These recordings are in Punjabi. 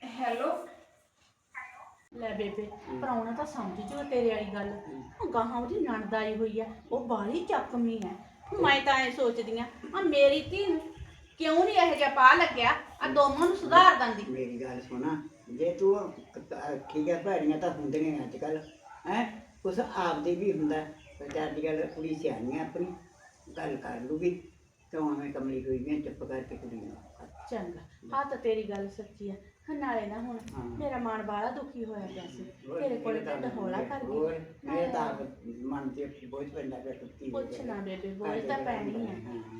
ਹੈਲੋ ਲੈ ਬੇਬੇ ਪਰਾਉਣਾ ਤਾਂ ਸਮਝ ਜੋ ਤੇਰੇ ਵਾਲੀ ਗੱਲ। ਉਹ ਗਾਹਾਂ ਉਹਦੀ ਨਣਦ ਆਈ ਹੋਈ ਆ ਉਹ ਬਾਹਲੀ ਚੱਕਮੀ ਐ ਮੈਂ ਤਾਂ ਐ ਸੋਚਦੀ ਆ ਆ ਮੇਰੀ ਧੀ ਨੂੰ ਕਿਉਂ ਨਹੀਂ ਇਹੋ ਜਿਹਾ ਪਾ ਲੱਗਿਆ? ਆ ਦੋਵਾਂ ਨੂੰ ਸੁਧਾਰ ਦਿੰਦੀ। ਮੇਰੀ ਗੱਲ ਸੁਣਾ ਜੇ ਤੂੰ ਠੀਕ ਹੈ ਭੈੜੀਆਂ ਤਾਂ ਹੁੰਦੀਆਂ ਅੱਜ ਕੱਲ ਹੈ? ਕੁਛ ਆਪਦੇ ਵੀ ਹੁੰਦਾ ਪਰ ਅੱਜ ਕੱਲ ਕੁੜੀ ਸਿਆਣੀ ਆ ਆਪਣੀ ਗੱਲ ਕਰ ਲੂਗੀ। ਕਿਉਂ ਐਵੇਂ ਕਮਲੀ ਹੋਈ ਵੀ ਚੁੱਪ ਕਰਕੇ ਕੁੜੀ ਨੂੰ। ਚੰਗਾ ਆ ਤਾਂ ਤੇਰੀ ਗੱਲ ਸੱਚੀ ਆ। ਹਾਂ, ਨਾਲੇ ਨਾ ਹੁਣ ਹਾਂ। ਮੇਰਾ ਮਨ ਬਾਹਲਾ ਦੁਖੀ ਹੋਇਆ ਪਿਆ ਸੀ। ਤੇਰੇ ਕੋਲ ਢਿੱਡ ਹੌਲਾ ਕਰ ਹੋਰ ਗਈ ਮੇਰੇ ਤਾਂ ਆਪ ਮਨ ਤੇ ਬੋਝ ਪੈਂਦਾ ਪਿਆ ਟੁੱਟੀ ਹੋਈ ਪੁੱਛ ਹੈ। ਨਾ ਬੇਬੇ ਬੋਝ ਤਾਂ ਪੈਣੀ ਹੈ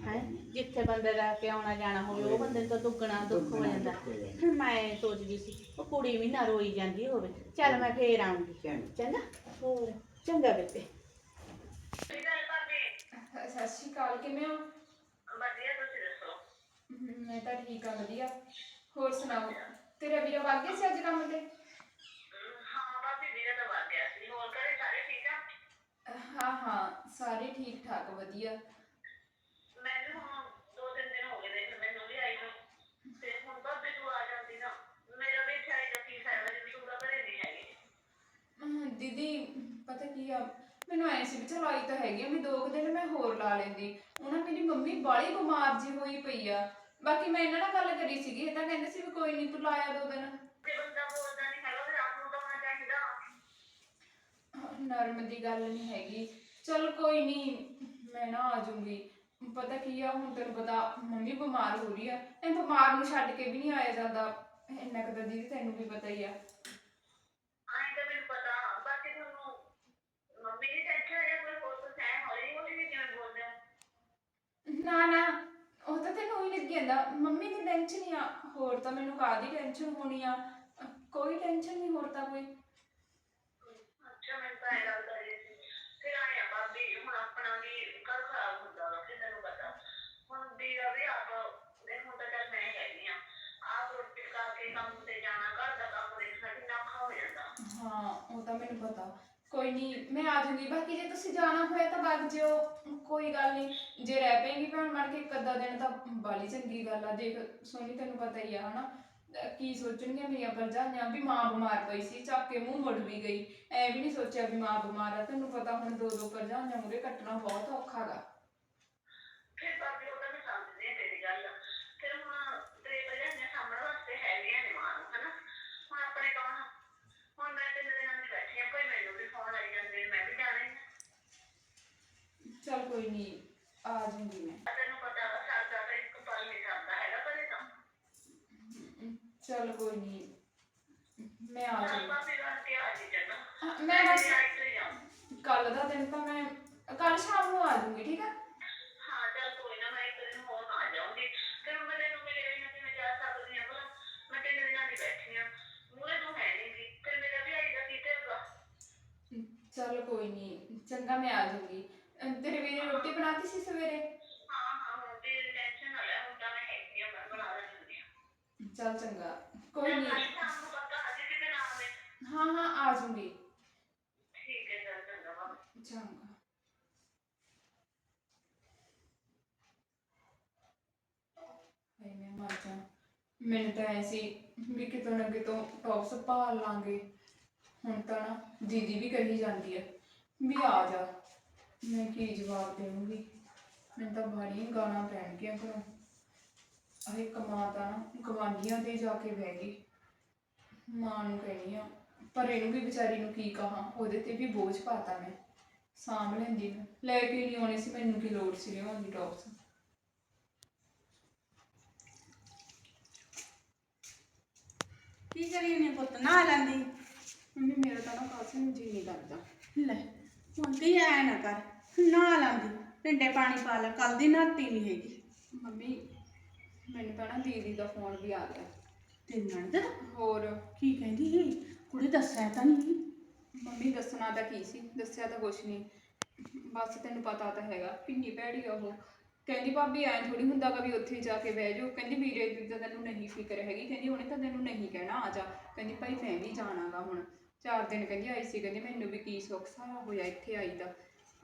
ਹਾਂ। ਜਿੱਥੇ ਬੰਦੇ ਦਾ ਕੇ ਆਉਣਾ ਜਾਣਾ ਹੋਵੇ ਉਹ ਬੰਦੇ ਨੂੰ ਤਾਂ ਦੁੱਗਣਾ ਦੁੱਖ ਹੋ ਦੁੱਗਣਾ ਜਾਂਦਾ। ਦੁੱਖ ਹੋ ਜਾਂਦਾ। ਫਿਰ ਮੈਂ ਸੋਚਦੀ ਸੀ ਉਹ ਕੁੜੀ ਵੀ ਨਾ ਰੋਈ ਜਾਂਦੀ ਹੋਵੇ। ਚੱਲ ਮੈਂ ਫੇਰ ਆਉਂਗੀ। ਚੰਗਾ। ਚੰਗਾ? ਹੋਰ ਚੰਗਾ ਬੇਬੇ। ਸਤਿ ਸ਼੍ਰੀ ਅਕਾਲ ਕਿਵੇਂ ਹੋ? ਵਧੀਆ ਤੁਸੀਂ ਦੱਸੋ? ਹਮ, ਮੈਂ ਤਾਂ ਠੀਕ ਆ ਵਧੀਆ। ਹੋਰ ਸੁਣਾਓ? ਤੇਰਾ ਵੀਰਾ ਵਗ ਗਿਆ ਸੀ ਅੱਜ ਕੰਮ ਤੇ? ਹਾਂ ਬਾਬੀ ਵੀਰਾ ਤਾਂ ਵਗ ਗਿਆ ਸੀ। ਹੋਰ ਘਰੇ ਸਾਰੇ ਠੀਕ ਆ? ਹਾਂ ਹਾਂ ਸਾਰੇ ਠੀਕ ਠਾਕ ਵਧੀਆ। ਮੈਨੂੰ ਹੁਣ ਦੋ ਤਿੰਨ ਦਿਨ ਹੋ ਗਏ ਦੇਖ ਮੈਨੂੰ ਵੀ ਆਈ ਨੂੰ। ਤੇ ਹੁਣ ਬਾਬੇ ਤੂੰ ਆ ਜਾਂਦੀ ਨਾ ਮੇਰਾ ਵੀ ਇੱਥੇ ਆਈ ਦਾ ਕੀ ਫਾਇਦਾ ਜੇ ਤੂੰ ਤਾਂ ਘਰੇ ਨਹੀਂ ਹੈਗੀ। ਅਹ, ਦੀਦੀ ਪਤਾ ਕੀ ਆ? ਮੈਨੂੰ ਐ ਸੀ ਵੀ ਚਲ ਆਈ ਤਾਂ ਹੈਗੀ ਆ ਵੀ ਦੋ ਕੁ ਦਿਨ ਮੈਂ ਲਾ ਲੈਂਦੀ ਉਹਨਾਂ ਮੇਰੀ ਮੰਮੀ ਬਾਲੀ ਬਿਮਾਰ ਜੀ ਹੋਈ ਪਈ ਆ। ਬਾਕੀ ਮੈਂ ਇਹਨਾਂ ਨਾਲ ਗੱਲ ਕਰੀ ਸੀਗੀ ਇਹ ਤਾਂ ਕਹਿੰਦੇ ਸੀ ਵੀ ਕੋਈ ਨਹੀਂ ਤੂੰ ਲਾਇਆ ਦੋ ਦਿਨ। ਜੇ ਬੰਦਾ ਬੋਲਦਾ ਨਹੀਂ ਹੈਗਾ ਫਿਰ ਆਪ ਨੂੰ ਤਾਂ ਹੋਣਾ ਚਾਹੀਦਾ। ਅਹ, ਨਰਮ ਦੀ ਗੱਲ ਨਹੀਂ ਹੈਗੀ। ਚਲ ਕੋਈ ਨਹੀਂ ਮੈਂ ਨਾ ਆ ਜਾਊਂਗੀ ਪਤਾ ਕੀ ਆ ਹੁਣ ਤੈਨੂੰ ਪਤਾ ਮੰਮੀ ਬਿਮਾਰ ਹੋ ਰਹੀ ਆ। ਐ ਬਿਮਾਰ ਨੂੰ ਛੱਡ ਕੇ ਵੀ ਨਹੀਂ ਆਇਆ ਜਾਂਦਾ। ਇੰਨਾ ਕੁ ਤਾਂ ਦੀਦੀ ਤੈਨੂੰ ਵੀ ਪਤਾ ਹੀ ਆ ਆਏ ਤਾਂ ਮੈਨੂੰ ਪਤਾ ਬਾਕੀ ਤੁਹਾਨੂੰ ਮੰਮੀ ਦੀ ਟੈਨਸ਼ਨ ਹੈ ਜਾਂ ਕੋਈ ਹੋਰ ਕੁਝ ਹੈ ਹੌਲੀ ਹੌਲੀ ਵੀ ਕਿਵੇਂ ਬੋਲਦੇ ਹੋ ਨਾ ਨਾ ਉਹ ਤਾਂ ਤੈਨੂੰ ਹੀ ਲੱਗੀ ਜਾਂਦਾ। ਮੰਮੀ ਦੀ ਟੈਨਸ਼ਨ ਹੀ ਆ। ਹੋਰ ਤਾਂ ਮੈਨੂੰ ਕਾਹਦੀ ਟੈਨਸ਼ਨ ਹੋਣੀ ਆ? ਕੋਈ ਟੈਨਸ਼ਨ ਨਹੀਂ ਹੋਰ ਤਾਂ ਕੋਈ। ਅੱਛਾ ਮੈਨੂੰ ਤਾਂ ਇਹ ਲੱਗਦਾ ਜੀ ਫਿਰ ਆਏ ਆ ਬਾਬੀ ਹੁਣ ਆਪਣਾ ਵੀ ਘਰ ਖਰਾਬ ਹੁੰਦਾ ਵਾ ਫਿਰ ਤੈਨੂੰ ਪਤਾ। ਹੁਣ ਵੀਰਾ ਵੀ ਆਪ ਦੇਖ ਹੁਣ ਤਾਂ ਚੱਲ ਮੈਂ ਹੈਗੀ ਆ। ਆਪ ਰੋਟੀ ਪਕਾ ਕੇ ਕੰਮ ਤੇ ਜਾਣਾ ਘਰ ਦਾ ਕੰਮ ਦੇਖਣਾ ਕਿੰਨਾ ਔਖਾ ਹੋ ਜਾਂਦਾ। ਹਾਂ ਉਹ ਤਾਂ ਮੈਨੂੰ ਪਤਾ। ਕੋਈ ਨਹੀਂ ਮੈਂ ਆ ਜਾਊਂਗੀ। ਬਾਕੀ ਜੇ ਤੁਸੀਂ ਜਾਣਾ ਹੋਇਆ ਤਾਂ ਵਗ ਜਿਓ, ਕੋਈ ਗੱਲ ਨਹੀਂ ਜੇ ਰਹਿ ਪਏਗੀ ਭੈਣ ਮਰ ਕੇ ਇੱਕ ਅੱਧਾ ਦਿਨ ਤਾਂ ਬਾਲੀ ਚੰਗੀ ਗੱਲ ਆ। ਦੇਖ, ਸੋਨੀ, ਤੈਨੂੰ ਪਤਾ ਹੀ ਆ, ਹਨਾ? ਅਹ ਕੀ ਸੋਚਣਗੀਆਂ ਮੇਰੀਆਂ ਭਰਜਾਈਆਂ ਵੀ ਮਾਂ ਬਿਮਾਰ ਪਈ ਸੀ, ਚੱਕ ਕੇ ਮੂੰਹ ਮੁੜ ਵੀ ਗਈ। ਐ ਵੀ ਨਹੀਂ ਸੋਚਿਆ ਵੀ ਮਾਂ ਬਿਮਾਰ ਆ। ਤੈਨੂੰ ਪਤਾ ਹੁਣ ਦੋ ਦੋ ਭਰਜਾਈਆਂ ਮੂਰੇ ਕੱਟਣਾ ਬਹੁਤ ਔਖਾ ਗਾ ਫਿਰ ਬਾਬੀ ਉਹ ਤਾਂ ਮੈਂ ਸਮਝਦੀ ਹਾਂ ਤੇਰੀ ਗੱਲ ਫਿਰ ਹੁਣ ਤੇਰੇ ਭਜਾਈਆਂ ਸਾਹਮਣੇ ਵਾਸਤੇ ਹੈਗੀਆਂ ਨੇ ਮਾਂ ਨੂੰ ਹਨਾ ਹੁਣ ਆਪਣੇ ਕੌਣ ਹੁਣ ਮੈਂ ਤੇ ਮੇਰੇ ਨਾਲ ਬੈਠੀ ਆ ਕੋਈ ਮੈਨੂੰ ਵੀ ਫੋਨ ਆਈ ਜਾਂਦੇ ਨੇ, ਮੈਂ ਵੀ ਜਾਣੇ ਚੱਲ ਕੋਈ ਨਹੀਂ ਆ ਜਾਊਂਗੀ ਮੈਂ। ਤੈਨੂੰ ਪਤਾ ਵਾ ਸਰਦਾ ਤਾਂ ਇੱਕ ਪਲ ਨਹੀਂ ਸਰਦਾ ਹੈਗਾ ਕਦੇ ਤਾਂ। ਚੱਲ ਕੋਈ ਨਹੀਂ ਮੈਂ ਆ ਚੱਲ ਬਾਬੀ ਬਣ ਕੇ ਆ ਜੀ ਚੰਗਾ ਹਾਂ, ਮੈਂ ਬਸ ਆਈ ਤੇ ਜਾਊਂ ਕੱਲ ਦਾ ਦਿਨ ਤਾਂ ਮੈਂ ਕੱਲ ਸ਼ਾਮ ਨੂੰ ਆ ਜਾਊਂਗੀ ਠੀਕ ਆ? ਹਾਂ ਚੱਲ ਕੋਈ ਨਾ ਮੈਂ ਇੱਕ ਦਿਨ ਹੋਰ ਆ ਜਾਊਂਗੀ। ਫਿਰ ਮੈਂ ਤੈਨੂੰ ਮਿਲੇ ਵੀ ਨਾ ਕਿਵੇਂ ਜਾ ਸਕਦੀ ਹਾਂ ਭਲਾ। ਮੈਂ ਤਿੰਨ ਦੀ ਬੈਠੀ ਹਾਂ ਮੂਰੇ ਤੂੰ ਹੈ ਨਹੀਂ ਗੀ। ਫਿਰ ਮੇਰਾ ਵੀ ਆਈ ਦਾ ਕੀ ਹੋਊਗਾ ਚੱਲ ਕੋਈ ਨਹੀਂ ਚੰਗਾ ਮੈਂ ਆ ਜਾਊਂਗੀ। ਅਹ ਤੇਰੇ ਵੀਰੇ ਨੇ ਰੋਟੀ ਬਣਾਤੀ ਸੀ ਸਵੇਰੇ? ਹਾਂ ਹਾਂ ਹੁਣ ਤੇ ਟੈਨਸ਼ਨ ਨਾ ਲੈ ਹੁਣ ਤਾਂ ਮੈਂ ਹੈਗੀ ਆ ਮੈਂ ਬਣਾ ਲੈਂਦੀ ਹਾਂ ਚੱਲ ਚੰਗਾ ਕੋਈ ਨਹੀਂ ਕੱਲ੍ਹ ਸ਼ਾਮ ਨੂੰ ਪੱਕਾ ਆ ਜੀ ਕਿਤੇ ਨਾ ਆਵੇਂ ਹਾਂ ਹਾਂ ਆ ਜਾਊਂਗੀ ਠੀਕ ਹੈ ਚੱਲ ਚੰਗਾ ਬਾਬਾ ਚੰਗਾ। ਹਾਏ ਮੈਂ ਮਰ ਜਾ। ਮੈਨੂੰ ਤਾਂ ਐ ਸੀ ਵੀ ਕਿਤੋਂ ਨਾ ਕਿਤੋਂ ਟੌਪਸ ਭਾਲ ਲਾਂਗੇ। ਹੁਣ ਤਾਂ ਨਾ ਦੀਦੀ ਵੀ ਕਹੀ ਜਾਂਦੀ ਹੈ ਵੀ ਆ ਜਾ। ਮੈਂ ਕੀ ਜਵਾਬ ਦੇਵਾਂਗੀ? ਮੈਨੂੰ ਤਾਂ ਬਾੜੀਆਂ ਗਾਲਾਂ ਪੈਣਗੀਆਂ ਘਰੋਂ। ਅਰੇ ਕਮਾ ਤਾਂ ਨਾ ਗਵਾਂਢੀਆਂ ਤੇ ਜਾ ਕੇ ਬਹਿ ਗਈ। ਮਾਂ ਨੂੰ ਕਹਿਣੀ ਆ ਪਰ ਇਹਨੂੰ ਵੀ ਵਿਚਾਰੀ ਨੂੰ ਕੀ ਕਹਾਂ ਉਹਦੇ ਤੇ ਵੀ ਬੋਝ ਪਾਤਾ ਮੈਂ। ਸਾਂਭ ਲੈਂਦੀ ਮੈਂ। ਲੈ ਕੇ ਨਹੀਂ ਆਉਣੀ ਸੀ ਮੈਨੂੰ ਕੀ ਲੋੜ ਸੀ ਲਿਆਉਣ ਦੀ ਟੌਪਸ? ਕੀ ਕਰੀ ਨੇ ਪੁੱਤ? ਨਾ ਲੈਂਦੀ? ਮੰਮੀ ਮੇਰਾ ਤਾਂ ਨਾ ਕਾਸੇ ਨੂੰ ਜੀ ਨਹੀਂ ਕਰਦਾ। ਲੈ ਹੁੰਦੀ ਐ ਨਾ ਕਰ ਨਾ ਲਾਂਦੀ ਪਿੰਡੇ ਪਾਣੀ ਪਾ ਲੈ ਕੱਲ ਦੀ ਨਾਤੀ ਨਹੀਂ ਹੈਗੀ। ਮੰਮੀ ਮੈਨੂੰ ਤਾਂ ਨਾ ਦੀਦੀ ਦਾ ਫੋਨ ਵੀ ਆ ਗਿਆ। ਤੇ ਨਣਦ? ਹੋਰ? ਕੀ ਕਹਿੰਦੀ ਸੀ? ਕੁੜੀ ਦੱਸਿਆ ਤਾਂ ਨਹੀਂ ਮੰਮੀ ਦੱਸਣਾ ਤਾਂ ਕੀ ਸੀ? ਦੱਸਿਆ ਤਾਂ ਕੁਛ ਨਹੀਂ ਬਸ ਤੈਨੂੰ ਪਤਾ ਤਾਂ ਹੈਗਾ ਕਿੰਨੀ ਭੈੜੀ ਆ ਉਹ। ਕਹਿੰਦੀ ਭਾਬੀ ਐ ਥੋੜੀ ਹੁੰਦਾ ਗਾ ਵੀ ਉੱਥੇ ਜਾ ਕੇ ਬਹਿ ਜਾਓ। ਕਹਿੰਦੀ ਵੀਰੇ ਦੀ ਤਾਂ ਤੈਨੂੰ ਨਹੀਂ ਫਿਕਰ ਹੈਗੀ। ਕਹਿੰਦੀ ਉਹਨੇ ਤਾਂ ਤੈਨੂੰ ਨਹੀਂ ਕਹਿਣਾ ਆ ਜਾ। ਕਹਿੰਦੀ ਭਾਈ ਮੈਂ ਵੀ ਜਾਣਾਗਾ ਹੁਣ। ਚਾਰ ਦਿਨ ਕਹਿੰਦੀ ਆਈ ਸੀ। ਕਹਿੰਦੀ ਮੈਨੂੰ ਵੀ ਕੀ ਸੁੱਖ ਸਾਰਾ ਹੋਇਆ ਇੱਥੇ ਆਈ ਦਾ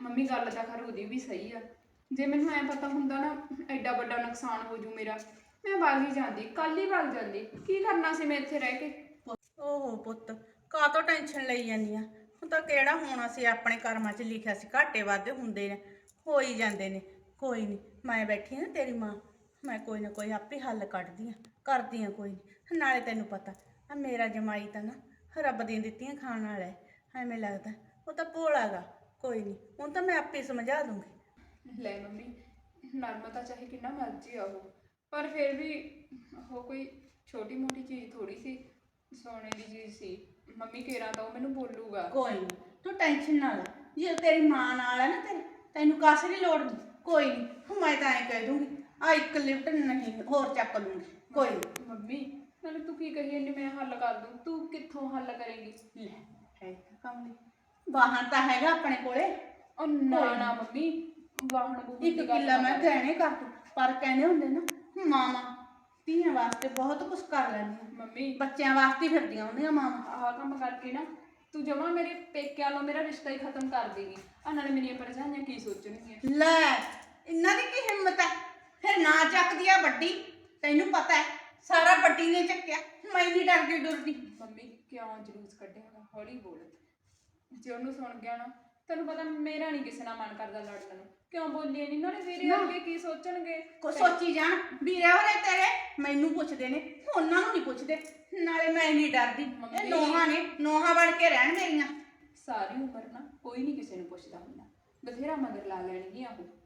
ਮੰਮੀ ਗੱਲ ਤਾਂ ਖਰ ਉਹਦੀ ਵੀ ਸਹੀ ਆ। ਜੇ ਮੈਨੂੰ ਐ ਪਤਾ ਹੁੰਦਾ ਨਾ, ਐਡਾ ਵੱਡਾ ਨੁਕਸਾਨ ਹੋ ਜੂ ਮੇਰਾ। ਮੈਂ ਵਗ ਹੀ ਜਾਂਦੀ ਕੱਲ ਹੀ ਵਗ ਜਾਂਦੀ। ਕੀ ਕਰਨਾ ਸੀ ਮੈਂ ਇੱਥੇ ਰਹਿ ਕੇ? ਓਹੋ ਪੁੱਤ, ਕਾਹਤੋਂ ਟੈਨਸ਼ਨ ਲਈ ਜਾਂਦੀ ਆ? ਹੁਣ ਤਾਂ ਕਿਹੜਾ ਹੋਣਾ ਸੀ, ਆਪਣੇ ਕਰਮਾਂ 'ਚ ਲਿਖਿਆ ਸੀ, ਘਾਟੇ ਵਾਧੇ ਹੁੰਦੇ ਨੇ, ਹੋ ਹੀ ਜਾਂਦੇ ਨੇ। ਕੋਈ ਨਹੀਂ ਮੈਂ ਬੈਠੀ ਆ ਨਾ ਤੇਰੀ ਮਾਂ, ਮੈਂ ਕੋਈ ਨਾ ਕੋਈ ਆਪੇ ਹੱਲ ਕੱਢਦੀ ਆ, ਕਰਦੀ ਆ ਕੋਈ ਨਹੀਂ ਨਾਲੇ ਤੈਨੂੰ ਪਤਾ ਆ ਮੇਰਾ ਜਮਾਈ ਤਾਂ ਨਾ, ਰੱਬ ਦੀਆਂ ਦਿੱਤੀਆਂ ਖਾਣ ਵਾਲਾ ਹੈ, ਐਵੇਂ ਲੱਗਦਾ, ਉਹ ਤਾਂ ਭੋਲਾ ਗਾ ਕੋਈ ਨਹੀਂ ਹੁਣ ਤਾਂ ਮੈਂ ਆਪੇ ਸਮਝਾ ਦੂੰਗੀ। ਲੈ ਮੰਮੀ ਨਰਮਾ ਤਾਂ ਚਾਹੇ ਕਿੰਨਾ ਮਰਜ਼ੀ ਆ ਉਹ ਪਰ ਫਿਰ ਵੀ ਉਹ ਕੋਈ ਛੋਟੀ ਮੋਟੀ ਚੀਜ਼ ਥੋੜੀ ਸੀ ਸੋਨੇ ਦੀ ਚੀਜ਼ ਸੀ। ਮੰਮੀ ਕੇਰਾ ਤਾਂ ਉਹ ਮੈਨੂੰ ਬੋਲੂਗਾ। ਕੋਈ ਨਹੀਂ ਤੂੰ ਟੈਨਸ਼ਨ ਨਾ ਲੈ ਜੇ ਤੇਰੀ ਮਾਂ ਨਾਲ ਹੈ ਨਾ ਤੇਰੇ ਤੈਨੂੰ ਕਾਸੇ ਦੀ ਲੋੜ ਨਹੀਂ ਕੋਈ ਨਹੀਂ ਮੈਂ ਤਾਂ ਐਂ ਕਹਿ ਦੂੰਗੀ ਆ ਇੱਕ ਲਿਫਟ ਨਹੀਂ ਹੋਰ ਚੱਕ ਲੂੰਗੀ ਕੋਈ ਨੀ। ਮੰਮੀ ਨਾਲੇ ਤੂੰ ਕੀ ਕਹੀ ਇੰਨੀ ਮੈਂ ਹੱਲ ਕਰ ਦੂੰ ਤੂੰ ਕਿੱਥੋਂ ਹੱਲ ਕਰੇਂਗੀ? ਲੈ ਹੈ ਕੰਮ ਨਹੀਂ ਵਾਹਨ ਤਾਂ ਹੈਗਾ ਆਪਣੇ ਕੋਲੇ। ਉਹ ਨਾ ਨਾ। ਮੰਮੀ ਵਾਹਣ ਬੂਹਣ ਇੱਕ ਦੀ ਗੱਲ ਕਿੱਲਾ ਨਾ ਮੈਂ ਕਰ। ਗਹਿਣੇ ਕਰ ਦੂੰ ਪਰ ਕਹਿੰਦੇ ਹੁੰਦੇ ਨਾ ਮਾਮਾ ਧੀਆਂ ਵਾਸਤੇ ਬਹੁਤ ਕੁਝ ਕਰ ਲੈਂਦੀਆਂ। ਮੰਮੀ। ਬੱਚਿਆਂ ਵਾਸਤੇ ਹੀ ਫਿਰਦੀਆਂ ਹੁੰਦੀਆਂ ਮਾਮਾ ਆਹ ਕੰਮ ਕਰਕੇ ਨਾ ਤੂੰ ਜਮਾ ਮੇਰੇ ਪੇਕਿਆਂ ਨਾਲ ਮੇਰਾ ਰਿਸ਼ਤਾ ਹੀ ਖਤਮ ਕਰ ਦੇਗੀ। ਆ ਨਾਲੇ ਮੇਰੀਆਂ ਪਰਜਾਈਆਂ ਕੀ ਸੋਚਣਗੀਆਂ? ਲੈ ਇਹਨਾਂ ਦੀ ਕੀ ਹਿੰਮਤ ਹੈ? ਫਿਰ ਨਾ ਚੱਕਦੀ ਆ ਵੱਡੀ। ਤੈਨੂੰ ਪਤਾ ਹੈ ਸਾਰਾ ਵੱਡੀ ਨੇ ਚੱਕਿਆ। ਮੈਂ ਨਹੀਂ ਡਰਦੀ ਡਰਦੀ। ਮੰਮੀ ਕਿਉਂ ਜਲੂਸ ਕੱਢਿਆ ਵਾ? ਹੌਲੀ ਬੋਲ ਜੇ ਉਹਨੂੰ ਸੁਣ ਗਿਆ ਨਾ ਤੈਨੂੰ ਪਤਾ ਮੇਰਾ ਨਹੀਂ ਕਿਸੇ ਨਾਲ ਮਨ ਕਰਦਾ ਲੜਨ ਨੂੰ। ਕਿਉਂ ਬੋਲੀ ਨਹੀਂ ਨਾਲੇ ਵੀਰੇ ਨਾ। ਅੱਗੇ ਕੀ ਸੋਚਣਗੇ? ਕੋ ਸੋਚੀ ਜਾਣ। ਵੀਰੇ ਹੋਰੇ ਤੇਰੇ ਮੈਨੂੰ ਪੁੱਛਦੇ ਨੇ ਉਹਨਾਂ ਨੂੰ ਨਹੀਂ ਪੁੱਛਦੇ। ਨਾਲੇ ਮੈਂ ਨਹੀਂ ਡਰਦੀ। ਇਹ ਮੰਮੀ। ਨੋਹਾਂ ਨੇ ਨੋਹਾਂ ਬਣ ਕੇ ਰਹਿਣ ਮੇਰੀਆਂ। ਸਾਰੀ ਉਮਰ ਨਾ ਕੋਈ ਨਹੀਂ ਕਿਸੇ ਨੂੰ ਪੁੱਛਦਾ ਹੁੰਦਾ। ਬਥੇਰਾ ਮਗਰ ਲਾ ਲੈਣਗੀਆਂ ਉਹ।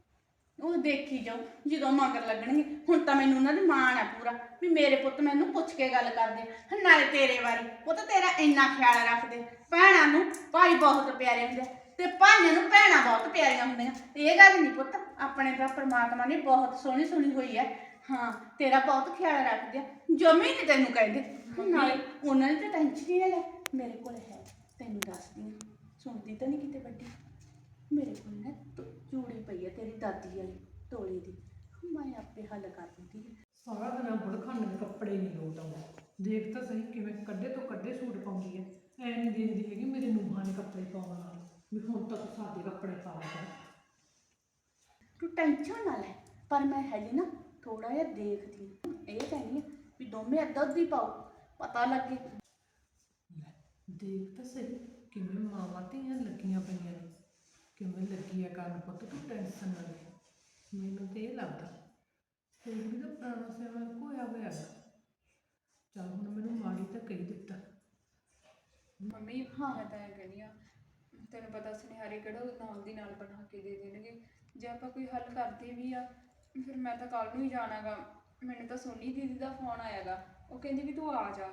ਉਹ ਦੇਖੀ ਜਾਓ ਜਦੋਂ ਮਗਰ ਲੱਗਣਗੇ, ਹੁਣ ਤਾਂ ਮੈਨੂੰ ਉਹਨਾਂ ਦੀ ਮਾਣ ਹੈ ਪੂਰਾ, ਵੀ ਮੇਰੇ ਪੁੱਤ ਮੈਨੂੰ ਪੁੱਛ ਕੇ ਗੱਲ ਕਰਦੇ ਨਾਲੇ ਤੇਰੇ ਬਾਰੇ, ਉਹ ਤਾਂ ਤੇਰਾ ਇੰਨਾ ਖਿਆਲ ਰੱਖਦੇ। ਭੈਣਾਂ ਨੂੰ ਭਾਈ ਬਹੁਤ ਪਿਆਰੇ ਹੁੰਦੇ ਤੇ ਭਾਈਆਂ ਨੂੰ ਭੈਣਾਂ ਬਹੁਤ ਪਿਆਰੀਆਂ ਹੁੰਦੀਆਂ। ਇਹ ਗੱਲ ਨਹੀਂ ਪੁੱਤ, ਆਪਣੇ ਤਾਂ ਪਰਮਾਤਮਾ ਨੇ ਬਹੁਤ ਸੋਹਣੀ ਸੁਣੀ ਹੋਈ ਹੈ ਹਾਂ, ਤੇਰਾ ਬਹੁਤ ਖਿਆਲ ਰੱਖਦੇ ਆ। ਜਮੀ ਨਹੀਂ ਤੈਨੂੰ ਕਹਿੰਦੇ ਨਾਲੇ ਉਹਨਾਂ ਨੇ ਤਾਂ ਟੈਨਸ਼ਨ ਹੀ ਨਾ ਲੈ। ਮੇਰੇ ਕੋਲ ਹੈ, ਤੈਨੂੰ ਦੱਸਦੀ ਹਾਂ ਸੁਣਦੀ ਤਾਂ ਨਹੀਂ ਕਿਤੇ ਵੱਡੀ। ਮੇਰੇ ਕੋਲ ਨਾ ਤੋ- ਚੂੜੀ ਪਈ ਹੈ ਤੇਰੀ ਦਾਦੀ ਵਾਲੀ ਤੋਲੇ ਦੀ। ਮੈਂ ਆਪੇ ਹੱਲ ਕਰ ਦਿੰਦੀ ਹਾਂ ਸਾਰਾ ਦਿਨ ਬੁੜ ਖਾਣ ਦੇ ਕੱਪੜੇ ਨਹੀਂ ਲੋਟ ਆਉਂਦਾ। ਦੇਖ ਤਾਂ ਸਹੀ ਕਿਵੇਂ ਕੱਢੇ ਤੋਂ ਕੱਢੇ ਸੂਟ ਪਾਉਂਦੀ ਹੈ ਐ ਨਹੀਂ ਦੇਖਦੀ ਹੈਗੀ ਮੇਰੇ ਨੂੰਹਾਂ ਨੇ ਕੱਪੜੇ ਪਾਉਣ ਨਾਲ ਵੀ ਹੁਣ ਤੱਕ ਸਾਡੇ ਕੱਪੜੇ ਪਾ ਲਿਆ ਤੂੰ ਟੈਨਸ਼ਨ ਨਾ ਲੈ ਪਰ ਮੈਂ ਹਜੇ ਨਾ ਥੋੜਾ ਜਿਹਾ ਦੇਖਦੀ ਹਾਂ। ਇਹ ਕਹਿੰਦੀ ਹਾਂ ਵੀ ਦੋਵੇਂ ਅੱਧਾ ਅੱਧੀ ਪਾਓ ਪਤਾ ਲੱਗੇ। ਲੈ ਦੇਖ ਤਾਂ ਸਹੀ ਕਿਵੇਂ ਮਾਵਾਂ ਧੀਆਂ ਲੱਗੀਆਂ ਪਈਆਂ ਨੇ। ਕਿਵੇਂ ਲੱਗੀ ਆ ਕਰਨ ਪੁੱਤ, ਤੂੰ ਟੈਨਸ਼ਨ ਨਾ ਲੈ। ਮੈਨੂੰ ਤੇ ਇਹ ਲੱਗਦਾ ਤੇ ਵੀ ਤਾਂ ਪੁਰਾਣਾ ਸਮਾਂ ਕੋਇਆ ਹੋਇਆ ਚੱਲ ਹੁਣ ਮੈਨੂੰ ਮਾੜੀ ਤਾਂ ਕਹੀ ਦਿੱਤਾ। ਮੰਮੀ, ਹਾਂ, ਮੈਂ ਤਾਂ ਇਹ ਕਹਿੰਦੀ ਆ ਤੈਨੂੰ ਪਤਾ ਸੁਨਿਆਰੇ ਕਿਹੜਾ ਉਹ ਨਾਲ ਦੀ ਨਾਲ ਬਣਾ ਕੇ ਦੇ ਦੇਣਗੇ। ਜੇ ਆਪਾਂ ਕੋਈ ਹੱਲ ਕਰਦੇ ਵੀ ਆ, ਫਿਰ ਮੈਂ ਤਾਂ ਕੱਲ ਨੂੰ ਹੀ ਜਾਣਾਗਾ। ਮੈਨੂੰ ਤਾਂ ਸੋਨੀ ਦੀਦੀ ਦਾ ਫੋਨ ਆਇਆਗਾ। ਉਹ ਕਹਿੰਦੀ ਵੀ ਤੂੰ ਆ ਜਾ।